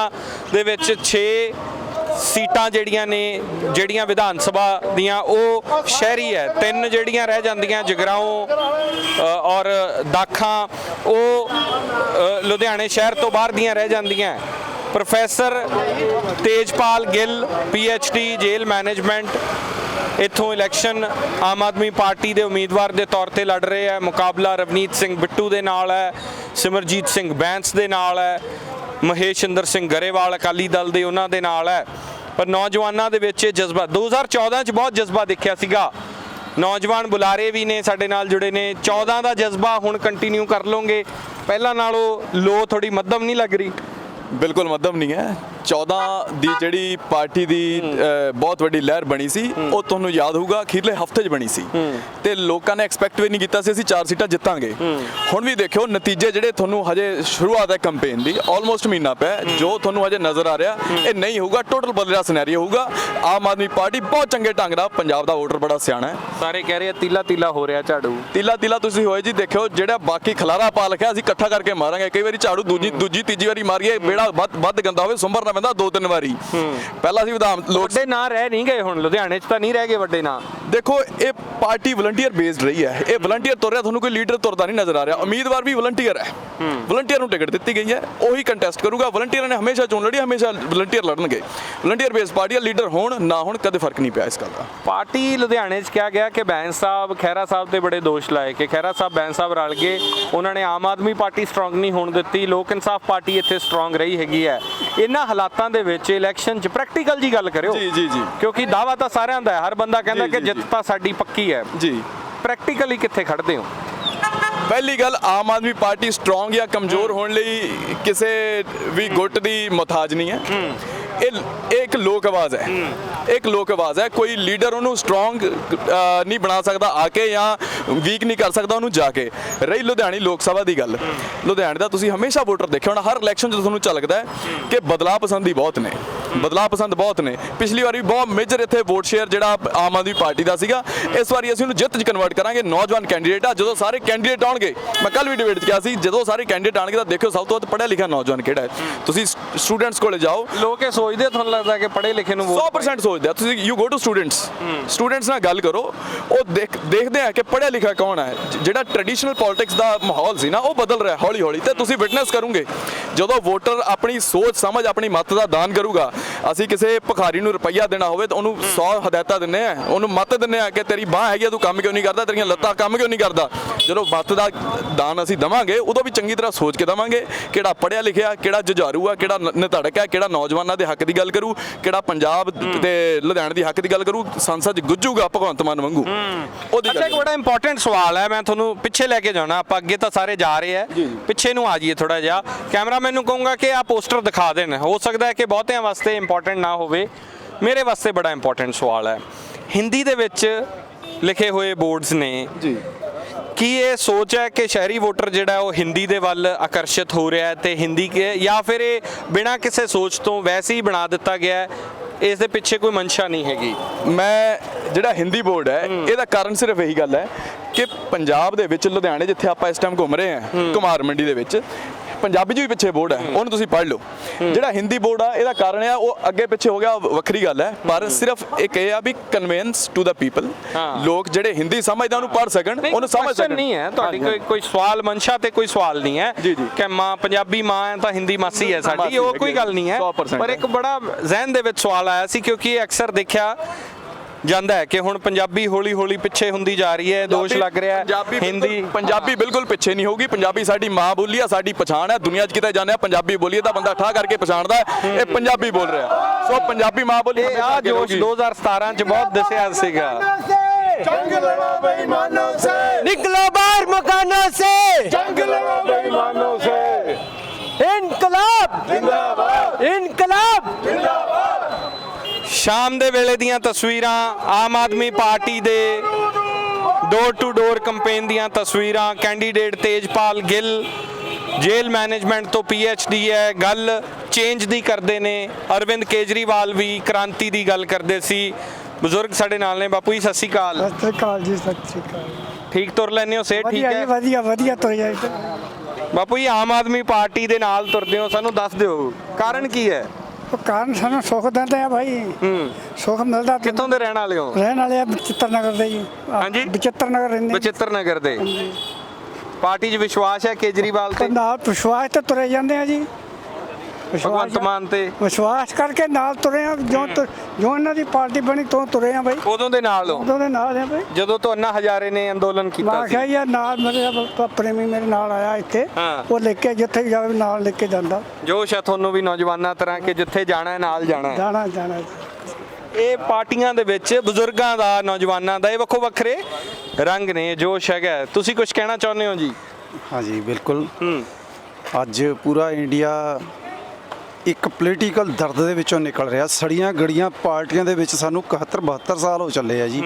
Speaker 1: ਦੇ ਵਿੱਚ 6 ਸੀਟਾਂ ਜਿਹੜੀਆਂ ਨੇ, ਜਿਹੜੀਆਂ ਵਿਧਾਨ ਸਭਾ ਦੀਆਂ, ਉਹ ਸ਼ਹਿਰੀ ਹੈ। ਤਿੰਨ ਜਿਹੜੀਆਂ ਰਹਿ ਜਾਂਦੀਆਂ ਜਗਰਾਓਂ ਔਰ ਦਾਖਾਂ, ਉਹ ਲੁਧਿਆਣੇ ਸ਼ਹਿਰ ਤੋਂ ਬਾਹਰ ਦੀਆਂ ਰਹਿ ਜਾਂਦੀਆਂ। Professor Tejpal Gill the jail management, ਇੱਥੋਂ ਇਲੈਕਸ਼ਨ ਆਮ ਆਦਮੀ ਪਾਰਟੀ ਦੇ ਉਮੀਦਵਾਰ ਦੇ ਤੌਰ ਤੇ ਲੜ ਰਹੇ ਹੈ। ਮੁਕਾਬਲਾ ਰਵਨੀਤ ਸਿੰਘ ਬਿੱਟੂ ਦੇ ਨਾਲ ਹੈ, ਸਿਮਰਜੀਤ ਸਿੰਘ ਬੈਂਸ ਦੇ ਨਾਲ ਹੈ, ਮਹੇਸ਼ ਇੰਦਰ ਸਿੰਘ ਗਰੇਵਾਲ ਅਕਾਲੀ ਦਲ ਦੇ ਉਹਨਾਂ ਦੇ ਨਾਲ ਹੈ। ਪਰ ਨੌਜਵਾਨਾਂ ਦੇ ਵਿੱਚ ਇਹ ਜਜ਼ਬਾ 2014 ਚ ਬਹੁਤ ਜਜ਼ਬਾ ਦੇਖਿਆ ਸੀਗਾ। ਨੌਜਵਾਨ ਬੁਲਾਰੇ ਵੀ ਨੇ ਸਾਡੇ ਨਾਲ ਜੁੜੇ ਨੇ। 14 ਦਾ ਜਜ਼ਬਾ ਹੁਣ ਕੰਟੀਨਿਊ ਕਰ ਲਓਗੇ। ਪਹਿਲਾਂ ਨਾਲੋਂ ਲੋ ਥੋੜੀ ਮੱਧਮ ਨਹੀਂ ਲੱਗ ਰਹੀ।
Speaker 6: ਬਿਲਕੁਲ ਮੱਧਮ ਨਹੀਂ ਹੈ। 14 ਦੀ ਜਿਹੜੀ ਪਾਰਟੀ ਦੀ ਬਹੁਤ ਵੱਡੀ ਲਹਿਰ ਬਣੀ ਸੀ ਉਹ ਤੁਹਾਨੂੰ ਯਾਦ ਹੋਊਗਾ ਅਖੀਰਲੇ ਹਫ਼ਤੇ 'ਚ ਬਣੀ ਸੀ। ਤੇ ਲੋਕਾਂ ਨੇ ਐਕਸਪੈਕਟ ਵੀ ਨਹੀਂ ਕੀਤਾ ਸੀ ਅਸੀਂ ਚਾਰ ਸੀਟਾਂ ਜਿੱਤਾਂਗੇ। ਹੁਣ ਵੀ ਦੇਖਿਓ ਨਤੀਜੇ ਜਿਹੜੇ ਤੁਹਾਨੂੰ ਹਜੇ ਸ਼ੁਰੂਆਤ ਹੈ ਕੈਂਪੇਨ ਦੀ ਆਲਮੋਸਟ ਮਹੀਨਾ ਪਿਆ ਜੋ ਤੁਹਾਨੂੰ ਹਜੇ ਨਜ਼ਰ ਆ ਰਿਹਾ ਇਹ ਨਹੀਂ ਹੋਊਗਾ ਟੋਟਲ ਬਦਲਿਆ ਸਿਨੈਰੀਓ ਹੋਊਗਾ। ਆਮ ਆਦਮੀ ਪਾਰਟੀ ਬਹੁਤ ਚੰਗੇ ਢੰਗ ਨਾਲ ਪੰਜਾਬ ਦਾ ਵੋਟਰ ਬੜਾ ਸਿਆਣਾ ਹੈ।
Speaker 1: ਸਾਰੇ ਕਹਿ ਰਹੇ ਆ ਤੀਲਾ ਤੀਲਾ ਹੋ ਰਿਹਾ ਝਾੜੂ।
Speaker 6: ਤੀਲਾ ਤੀਲਾ ਤੁਸੀਂ ਹੋਏ ਜੀ ਦੇਖਿਓ ਜਿਹੜਾ ਬਾਕੀ ਖਲਾਰਾ ਪਾ ਲਿਖਿਆ ਅਸੀਂ ਇਕੱਠਾ ਕਰਕੇ ਮਾਰਾਂਗੇ। ਕਈ ਵਾਰੀ ਝਾੜੂ ਦੂਜੀ ਦੂਜੀ ਤੀਜੀ ਵਾਰੀ ਮਾਰੀਏ ਬੇੜਾ ਵੱਧ ਵੱਧ ਗੰਦਾ ਹੋਵੇ ਸੁੰਬਰ ਨਾ ਪੈਂਦਾ ਦੋ ਤਿੰਨ ਵਾਰੀ ਪਹਿਲਾਂ ਅਸੀਂ ਵਿਧਾਨ ਲੋਕ
Speaker 1: ਵੱਡੇ ਨਾਂ ਰਹਿ ਨਹੀਂ ਗਏ ਹੁਣ ਲੁਧਿਆਣੇ 'ਚ ਤਾਂ ਨਹੀਂ ਰਹਿ ਗਏ ਵੱਡੇ ਨਾਂ।
Speaker 6: ਦੇਖੋ ਇਹ ਪਾਰਟੀ ਵਲੰਟੀਅਰ ਬੇਸਡ ਰਹੀ ਹੈ। ਇਹ ਵਲੰਟੀਅਰ ਤੁਰ ਰਿਹਾ ਤੁਹਾਨੂੰ ਕੋਈ ਲੀਡਰ ਤੁਰਦਾ ਨਹੀਂ ਨਜ਼ਰ ਆ ਰਿਹਾ। ਉਮੀਦਵਾਰ ਵੀ ਵਲੰਟੀਅਰ ਹੈ। ਵਲੰਟੀਅਰ ਨੂੰ ਟਿਕਟ ਦਿੱਤੀ ਗਈ ਹੈ ਉਹੀ ਕੰਟੈਸਟ ਕਰੂਗਾ। ਵਲੰਟੀਅਰ ਨੇ ਹਮੇਸ਼ਾ ਚੋਣ ਲੜੀ ਹਮੇਸ਼ਾ ਵਲੰਟੀਅਰ ਲੜਨਗੇ। ਵਲੰਟੀਅਰ ਬੇਸਡ ਪਾਰਟੀ ਲੀਡਰ ਹੋਣ ਨਾ ਹੋਣ ਕਦੇ ਫ਼ਰਕ ਨਹੀਂ ਪਿਆ ਇਸ ਗੱਲ ਦਾ।
Speaker 1: ਪਾਰਟੀ ਲੁਧਿਆਣੇ 'ਚ ਕਿਹਾ ਗਿਆ ਕਿ ਬੈਂਸ ਸਾਹਿਬ ਖਹਿਰਾ ਸਾਹਿਬ ਤੇ ਬੜੇ ਦੋਸ਼ ਲਾਏ ਕਿ ਖਹਿਰਾ ਸਾਹਿਬ ਬੈਂਸ ਸਾਹਿਬ ਰਲ ਗਏ। ਉਹਨਾਂ ਨੇ ਆਮ ਆਦਮੀ ਪਾਰਟੀ ਸਟਰੋਂਗ ਨਹੀਂ ਹੋਣ ਦਿੱਤੀ। ਲੋਕ ਇਨਸਾਫ ਪਾਰਟੀ ਇੱਥੇ ਸਟਰੋਂਗ ਰਹੀ। ਹੈਗੀ ਹੈ। ਇਹਨਾਂ ਹਾਲਾਤਾਂ ਦੇ ਵਿੱਚ ਇਲੈਕਸ਼ਨ 'ਚ ਪ੍ਰੈਕਟੀਕਲ ਜੀ ਗੱਲ ਕਰਿਓ।
Speaker 6: ਜੀ, ਜੀ, ਜੀ।
Speaker 1: ਕਿਉਂਕਿ ਦਾਵਾ ਤਾਂ ਸਾਰਿਆਂ ਦਾ ਹੈ। ਹਰ ਬੰਦਾ ਕਹਿੰਦਾ ਕਿ ਜਿੱਤ। ਤਾਂ ਸਾਡੀ ਪੱਕੀ ਹੈ।
Speaker 6: ਜੀ।
Speaker 1: ਪ੍ਰੈਕਟੀਕਲੀ ਕਿੱਥੇ ਖੜਦੇ ਹੋ?
Speaker 6: ਪਹਿਲੀ ਗੱਲ ਆਮ ਆਦਮੀ ਪਾਰਟੀ ਸਟਰੋਂਗ ਜਾਂ ਕਮਜ਼ੋਰ ਹੋਣ ਲਈ ਕਿਸੇ ਵੀ ਗੁੱਟ ਦੀ ਮੁਹਤਾਜ ਨਹੀਂ ਹੈ। ਇਹ ਇਹ ਇੱਕ ਲੋਕ ਆਵਾਜ਼ ਹੈ। ਇਹ ਇੱਕ ਲੋਕ ਆਵਾਜ਼ ਹੈ। ਕੋਈ ਲੀਡਰ ਉਹਨੂੰ ਸਟਰੋਂਗ ਨਹੀਂ ਬਣਾ ਸਕਦਾ ਆ ਕੇ ਜਾਂ ਵੀਕ ਨਹੀਂ ਕਰ ਸਕਦਾ ਉਹਨੂੰ ਜਾ ਕੇ। ਰਹੀ ਲੁਧਿਆਣੀ ਲੋਕ ਸਭਾ ਦੀ ਗੱਲ। ਲੁਧਿਆਣੇ ਦਾ ਤੁਸੀਂ ਹਮੇਸ਼ਾ ਵੋਟਰ ਦੇਖਿਆ ਹੋਣਾ ਹਰ ਇਲੈਕਸ਼ਨ 'ਚ ਤੁਹਾਨੂੰ ਝਲਕਦਾ ਕਿ ਬਦਲਾਅ ਪਸੰਦ ਹੀ ਬਹੁਤ ਨੇ। ਬਦਲਾਅ ਪਸੰਦ ਬਹੁਤ ਨੇ। ਪਿਛਲੀ ਵਾਰੀ ਬਹੁਤ ਮੇਜਰ ਇੱਥੇ ਵੋਟ ਸ਼ੇਅਰ ਜਿਹੜਾ ਆਮ ਆਦਮੀ ਪਾਰਟੀ ਦਾ ਸੀਗਾ। ਇਸ ਵਾਰੀ ਅਸੀਂ ਉਹਨੂੰ ਜਿੱਤ 'ਚ ਕਨਵਰਟ ਕਰਾਂਗੇ। ਨੌਜਵਾਨ ਕੈਂਡੀਡੇਟ ਆ। ਜਦੋਂ ਸਾਰੇ ਕੈਂਡੀਡੇਟ ਆਉਣਗੇ, ਮੈਂ ਕੱਲ ਵੀ ਡਿਬੇਟ 'ਚ ਕਿਹਾ ਸੀ, ਜਦੋਂ ਸਾਰੇ ਕੈਂਡੀਡੇਟ ਆਣਗੇ ਤਾਂ ਦੇਖਿਓ ਸਭ ਤੋਂ ਵੱਧ ਪੜ੍ਹਿਆ ਲਿਖਿਆ ਨੌਜਵਾਨ ਕਿਹੜਾ ਹੈ। ਤੁਸੀਂ ਸਟੂਡੈਂਟਸ ਕੋਲੇ ਜਾਓ।
Speaker 1: ਲੋਕ ਇਹ ਸੋਚਦੇ ਆ, ਤੁਹਾਨੂੰ ਲੱਗਦਾ ਕਿ ਪੜ੍ਹੇ ਲਿਖੇ ਨੂੰ ਵੋਟ
Speaker 6: 100% ਸੋਚਦੇ ਆ। ਤੁਸੀਂ you go to students students ਨਾਲ ਗੱਲ ਕਰੋ ਉਹ ਦੇਖਦੇ ਆ ਕਿ ਪੜ੍ਹਿਆ ਲਿਖਿਆ ਕੌਣ ਹੈ ਜਿਹੜਾ ਟ੍ਰੈਡੀਸ਼ਨਲ ਪੋਲਿਟਿਕਸ ਦਾ ਮਾਹੌਲ ਸੀ ਨਾ ਉਹ ਬਦਲ ਰਿਹਾ ਹੌਲੀ ਹੌਲੀ ਤੇ ਤੁਸੀਂ ਵਿਟਨੈਸ ਕਰੋਗੇ ਜਦੋਂ ਵੋਟਰ ਆਪਣੀ ਸੋਚ ਸਮਝ ਆਪਣੀ ਮੱਤ ਦਾ ਦਾਨ ਕਰੂਗਾ ਅਸੀਂ ਕਿਸੇ ਭਿਖਾਰੀ ਨੂੰ ਰੁਪਈਆ ਦੇਣਾ ਹੋਵੇ ਤਾਂ ਉਹਨੂੰ 100 ਹਦਾਇਤਾਂ ਦਿੰਨੇ ਆ। ਉਹਨੂੰ ਮੱਤ ਦਿੰਨੇ ਆ ਕਿ ਤੇਰੀ ਬਾਹ ਹੈਗੀ ਆ ਤੂੰ ਕੰਮ ਕਿਉਂ ਨਹੀਂ ਕਰਦਾ? ਤੇਰੀਆਂ ਲੱਤਾਂ ਕੰਮ ਕਿਉਂ ਨਹੀਂ ਕਰਦਾ? ਜਦੋਂ ਮੱਤ ਦਾ ਦਾਨ ਅਸੀਂ ਦਵਾਂਗੇ ਉਦੋਂ ਵੀ ਚੰਗੀ ਤਰ੍ਹਾਂ ਸੋਚ ਕੇ ਦਵਾਂਗੇ ਕਿਹੜਾ ਪੜ੍ਹਿਆ ਲਿਖਿਆ ਕਿਹੜਾ ਜੁਝਾਰੂ ਆ ਕਿਹੜਾ ਨਿਧੜਕ ਹੈ ਕਿਹੜਾ ਨੌਜਵਾਨਾਂ ਦੇ ਹੱਕ ਦੀ ਗੱਲ ਕਰੂ ਕਿਹੜਾ ਪੰਜਾਬ ਤੇ ਲੁਧਿਆਣੇ ਦੀ ਹੱਕ ਦੀ ਗੱਲ ਕਰੂ ਸੰਸਦ 'ਚ ਗੁੱਜੂਗਾ ਭਗਵੰਤ ਮਾਨ ਵਾਂਗੂ। ਉਹਦੀ
Speaker 1: ਅੱਛਾ ਇੱਕ ਬੜਾ ਇੰਪੋਰਟੈਂਟ ਸਵਾਲ ਹੈ ਮੈਂ ਤੁਹਾਨੂੰ ਪਿੱਛੇ ਲੈ ਕੇ ਜਾਣਾ ਆਪਾਂ ਅੱਗੇ ਤਾਂ ਸਾਰੇ ਜਾ ਰਹੇ ਆ ਪਿੱਛੇ ਨੂੰ ਆ ਜਾਈਏ ਥੋੜਾ ਜਿਹਾ। ਕੈਮਰਾਮੈਨ ਨੂੰ ਕਹੂੰਗਾ ਕਿ ਆ ਪੋਸਟਰ ਦਿਖਾ ਦੇਣ। ਹੋ ਸਕਦਾ ਹੈ ਕਿ ਬਹੁਤਿਆਂ ਵਾਸਤੇ ਇੰਪੋਰਟੈਂਟ ਨਾ ਹੋਵੇ। ਮੇਰੇ ਵਾਸਤੇ ਬੜਾ ਇੰਪੋਰਟੈਂਟ ਸਵਾਲ ਹੈ। ਹਿੰਦੀ ਦੇ ਵਿੱਚ ਲਿਖੇ ਹੋਏ ਬੋਰਡਸ ਨੇ
Speaker 6: ਜੀ।
Speaker 1: ਕੀ ਇਹ ਸੋਚ ਹੈ ਕਿ ਸ਼ਹਿਰੀ ਵੋਟਰ ਜਿਹੜਾ ਉਹ ਹਿੰਦੀ ਦੇ ਵੱਲ ਆਕਰਸ਼ਿਤ ਹੋ ਰਿਹਾ ਹੈ ਤੇ ਹਿੰਦੀ ਕੇ ਜਾਂ ਫਿਰ ਇਹ ਬਿਨਾਂ ਕਿਸੇ ਸੋਚ ਤੋਂ ਵੈਸੇ ਹੀ ਬਣਾ ਦਿੱਤਾ ਗਿਆ ਹੈ? ਇਸ ਦੇ ਪਿੱਛੇ ਕੋਈ ਮਨਸ਼ਾ ਨਹੀਂ ਹੈਗੀ।
Speaker 6: ਮੈਂ ਜਿਹੜਾ ਹਿੰਦੀ ਬੋਰਡ ਹੈ ਇਹਦਾ ਕਾਰਨ ਸਿਰਫ ਇਹੀ ਗੱਲ ਹੈ ਕਿ ਪੰਜਾਬ ਦੇ ਵਿੱਚ ਲੁਧਿਆਣੇ ਜਿੱਥੇ ਆਪਾਂ ਇਸ ਟਾਈਮ ਘੁੰਮ ਰਹੇ ਹਾਂ। ਕੁਮਾਰ ਮੰਡੀ ਦੇ ਵਿੱਚ ਪੰਜਾਬੀ 'ਚ ਵੀ ਪਿੱਛੇ ਬੋਰਡ ਹੈ ਉਹਨੂੰ ਤੁਸੀਂ ਪੜ੍ਹ ਲਓ ਜਿਹੜਾ ਹਿੰਦੀ ਬੋਰਡ ਆ ਇਹਦਾ ਕਾਰਨ ਹੈ ਉਹ ਅੱਗੇ ਪਿੱਛੇ ਹੋ ਗਿਆ ਵੱਖਰੀ ਗੱਲ ਹੈ ਪਰ ਸਿਰਫ ਇੱਕ ਇਹ ਆ we convince to the people. ਲੋਕ ਜਿਹੜੇ ਹਿੰਦੀ ਸਮਝਦਾ ਉਹਨੂੰ ਪੜ੍ਹ ਸਕਣ ਉਹਨੂੰ ਸਮਝ ਸਕਣ
Speaker 1: ਨਹੀਂ ਹੈ ਤੁਹਾਡੀ ਕੋਈ ਕੋਈ ਸਵਾਲ ਮਨਸ਼ਾ ਤੇ ਕੋਈ ਸਵਾਲ ਨਹੀਂ ਹੈ। ਕਿ ਮਾਂ ਪੰਜਾਬੀ ਮਾਂ ਹੈ ਤਾਂ ਹਿੰਦੀ ਮਾਸੀ ਹੈ ਸਾਡੀ ਉਹ ਕੋਈ। ਗੱਲ ਨਹੀਂ ਹੈ
Speaker 6: 100%
Speaker 1: ਪਰ ਇੱਕ ਬੜਾ ਜ਼ਿਹਨ ਦੇ ਵਿੱਚ ਸਵਾਲ ਆਇਆ ਸੀ ਕਿਉਂਕਿ ਅਕਸਰ ਦੇਖਿਆ ਜਾਂਦਾ ਹੈ ਕਿ ਹੁਣ ਪੰਜਾਬੀ ਹੌਲੀ ਹੌਲੀ ਪਿੱਛੇ ਹੁੰਦੀ ਜਾ ਰਹੀ ਹੈ ਦੋਸ਼ ਲੱਗ ਰਿਹਾ ਹੈ ਹਿੰਦੀ
Speaker 6: ਪੰਜਾਬੀ ਬਿਲਕੁਲ ਪਿੱਛੇ ਨਹੀਂ ਹੋਊਗੀ। ਪੰਜਾਬੀ ਸਾਡੀ ਮਾਂ ਬੋਲੀ ਆ ਸਾਡੀ ਪਛਾਣ ਹੈ ਦੁਨੀਆ 'ਚ ਕਿਤੇ ਜਾਂਦੇ ਆ ਪੰਜਾਬੀ ਬੋਲੀ ਦਾ ਬੰਦਾ ਠਾ ਕਰਕੇ ਪਛਾਣਦਾ ਇਹ ਪੰਜਾਬੀ ਬੋਲ ਰਿਹਾ। ਸੋ ਪੰਜਾਬੀ ਮਾਂ ਬੋਲੀ
Speaker 1: ਆ ਜੋਸ਼ 2017 'ਚ ਬਹੁਤ ਦੱਸਿਆ ਸੀਗਾ।
Speaker 7: ਜੰਗ ਲੜੋ ਬੇਈਮਾਨੋਂ ਸੇ। ਨਿਕਲੋ ਬਾਹਰ ਮਕਾਨੋਂ ਸੇ। ਜੰਗ ਲੜੋ ਬੇਈਮਾਨੋਂ ਸੇ। ਇਨਕਲਾਬ। ਜ਼ਿੰਦਾਬਾਦ। ਇਨਕਲਾਬ। ਜ਼ਿੰਦਾਬਾਦ।
Speaker 1: ਸ਼ਾਮ ਦੇ ਵੇਲੇ ਦੀਆਂ ਤਸਵੀਰਾਂ ਆਮ ਆਦਮੀ ਪਾਰਟੀ ਦੇ ਡੋਰ ਟੂ ਡੋਰ ਕੈਂਪੇਨ ਦੀਆਂ ਤਸਵੀਰਾਂ candidate Tejpal Gill jail management ਤੋਂ ਡੀ ਹੈ ਗੱਲ ਚੇਂਜ ਦੀ ਕਰਦੇ ਨੇ ਅਰਵਿੰਦ ਕੇਜਰੀਵਾਲ ਵੀ ਕ੍ਰਾਂਤੀ ਦੀ ਗੱਲ ਕਰਦੇ ਸੀ। ਬਜ਼ੁਰਗ ਸਾਡੇ ਨਾਲ ਨੇ ਬਾਪੂ ਜੀ ਸਤਿ ਸ਼੍ਰੀ ਅਕਾਲ।
Speaker 8: ਸਤਿ ਸ਼੍ਰੀ ਅਕਾਲ ਜੀ ਸਤਿ ਸ਼੍ਰੀ ਅਕਾਲ।
Speaker 1: ਠੀਕ ਤੁਰ ਲੈਂਦੇ ਹੋ ਸੇ ਠੀਕ ਹੈ?
Speaker 8: ਵਧੀਆ ਵਧੀਆ ਤੁਰ ਜਾਈ।
Speaker 1: ਬਾਪੂ ਜੀ ਆਮ ਆਦਮੀ ਪਾਰਟੀ ਦੇ ਨਾਲ ਤੁਰਦੇ ਹੋ ਸਾਨੂੰ ਦੱਸ ਦਿਓ ਕਾਰਨ ਕੀ ਹੈ?
Speaker 8: ਉਹ ਕਾਰਨ ਸਾਨੂੰ ਸੁੱਖ ਦਿੰਦੇ ਆ ਭਾਈ
Speaker 1: ਹੂੰ।
Speaker 8: ਸੁੱਖ ਮਿਲਦਾ ਤੇ
Speaker 1: ਕਿੱਥੋਂ ਦੇ ਰਹਿਣ ਵਾਲੇ ਹੋ?
Speaker 8: ਰਹਿਣ ਵਾਲੇ ਆ ਬਚਿੱਤਰ ਨਗਰ ਦੇ ਜੀ। ਆਹ,
Speaker 1: ਹਾਂਜੀ?
Speaker 8: ਬਚਿੱਤਰ ਨਗਰ ਰਹਿੰਦੇ
Speaker 1: ਬਚਿੱਤਰ ਨਗਰ ਦੇ। ਪਾਰਟੀ 'ਚ ਵਿਸ਼ਵਾਸ ਹੈ ਕੇਜਰੀਵਾਲ
Speaker 8: ਤੇ?
Speaker 1: ਤੇ
Speaker 8: ਨਾਲ ਵਿਸ਼ਵਾਸ ਤੇ ਤੁਰੇ ਜਾਂਦੇ ਆ ਜੀ।
Speaker 1: ਭਗਵੰਤ ਮਾਨ ਤੇ
Speaker 8: ਵਿਸ਼ਵਾਸ ਕਰਕੇ ਨਾਲ ਤੁਰੇ ਆ ਜੋ ਜੋ ਇਹਨਾਂ ਦੀ ਪਾਰਟੀ ਬਣੀ ਤੋਂ ਤੁਰੇ ਆ ਭਾਈ
Speaker 1: ਉਦੋਂ ਦੇ ਨਾਲ ਹੋ।
Speaker 8: ਉਦੋਂ ਦੇ ਨਾਲ ਆ ਭਾਈ
Speaker 1: ਜਦੋਂ ਤੋਂ ਅੰਨਾ ਹਜ਼ਾਰੇ ਨੇ ਅੰਦੋਲਨ
Speaker 8: ਮੈਂ
Speaker 1: ਕੀਤਾ
Speaker 8: ਆਖਿਆ
Speaker 1: ਸੀ।
Speaker 8: ਯਾਰ ਨਾਲ ਮੇਰੇ ਆ ਪ੍ਰੇਮੀ ਮੇਰੇ ਨਾਲ ਆਇਆ ਇੱਥੇ।
Speaker 1: ਹਾਂ।
Speaker 8: ਉਹ ਲੈ ਕੇ ਜਿੱਥੇ ਵੀ ਜਾਵੇ ਨਾਲ ਲੈ ਕੇ ਜਾਂਦਾ।
Speaker 1: ਜੋਸ਼ ਹੈ ਤੁਹਾਨੂੰ ਵੀ ਨੌਜਵਾਨਾਂ ਤਰ੍ਹਾਂ ਕਿ ਜਿੱਥੇ ਜਾਣਾ ਹੈ ਨਾਲ ਜਾਣਾ ਹੈ।
Speaker 8: ਜਾਣਾ ਜਾਣਾ।
Speaker 1: ਇਹ ਪਾਰਟੀਆਂ ਦੇ ਵਿੱਚ ਬਜ਼ੁਰਗਾਂ ਦਾ ਨੌਜਵਾਨਾਂ ਦਾ ਇਹ ਵੱਖੋ ਵੱਖਰੇ ਰੰਗ ਨੇ ਜੋਸ਼ ਹੈਗਾ ਹੈ। ਤੁਸੀਂ ਕੁਝ ਕਹਿਣਾ ਚਾਹੁੰਦੇ ਹੋ ਜੀ?
Speaker 9: ਹਾਂਜੀ ਬਿਲਕੁਲ।
Speaker 1: ਹੂੰ।
Speaker 9: ਅੱਜ ਪੂਰਾ ਇੰਡੀਆ ਇੱਕ ਪੋਲੀਟੀਕਲ ਦਰਦ ਦੇ ਵਿੱਚੋਂ ਨਿਕਲ ਰਿਹਾ। ਸੜੀਆਂ ਗੜੀਆਂ ਪਾਰਟੀਆਂ ਦੇ ਵਿੱਚ ਸਾਨੂੰ 71 72 ਸਾਲ ਹੋ ਚੱਲੇ ਆ ਜੀ।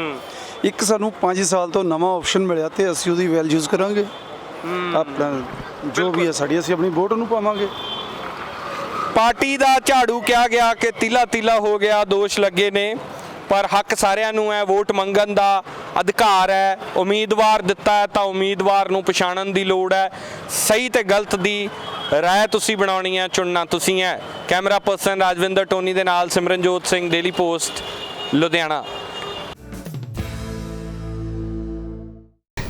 Speaker 9: ਇੱਕ ਸਾਨੂੰ 5 ਸਾਲ ਤੋਂ ਨਵਾਂ ਆਪਸ਼ਨ ਮਿਲਿਆ ਤੇ ਅਸੀਂ ਉਹਦੀ ਵੈਲ ਯੂਜ਼ ਕਰਾਂਗੇ। ਆਪਣਾ ਜੋ ਵੀ ਹੈ ਸਾਡੀ ਅਸੀਂ ਆਪਣੀ ਵੋਟ ਨੂੰ ਪਾਵਾਂਗੇ।
Speaker 1: ਪਾਰਟੀ ਦਾ ਝਾੜੂ ਕਿਹਾ ਗਿਆ ਕਿ ਤਿਲਾ ਤਿਲਾ ਹੋ ਗਿਆ ਦੋਸ਼ ਲੱਗੇ ਨੇ। ਪਰ ਹੱਕ ਸਾਰਿਆਂ ਨੂੰ ਹੈ, ਵੋਟ ਮੰਗਣ ਦਾ ਅਧਿਕਾਰ ਹੈ, ਉਮੀਦਵਾਰ ਦਿੱਤਾ ਹੈ ਤਾਂ ਉਮੀਦਵਾਰ ਨੂੰ ਪਛਾਣਨ ਦੀ ਲੋੜ ਹੈ। ਸਹੀ ਤੇ ਗਲਤ ਦੀ ਰਾਏ ਤੁਸੀਂ ਬਣਾਉਣੀ ਹੈ, ਚੁਣਨਾ ਤੁਸੀਂ ਹੈ। ਕੈਮਰਾ ਪਰਸਨ ਰਾਜਵਿੰਦਰ ਟੋਨੀ ਦੇ ਨਾਲ ਸਿਮਰਨਜੋਤ ਸਿੰਘ, ਡੇਲੀ ਪੋਸਟ, ਲੁਧਿਆਣਾ।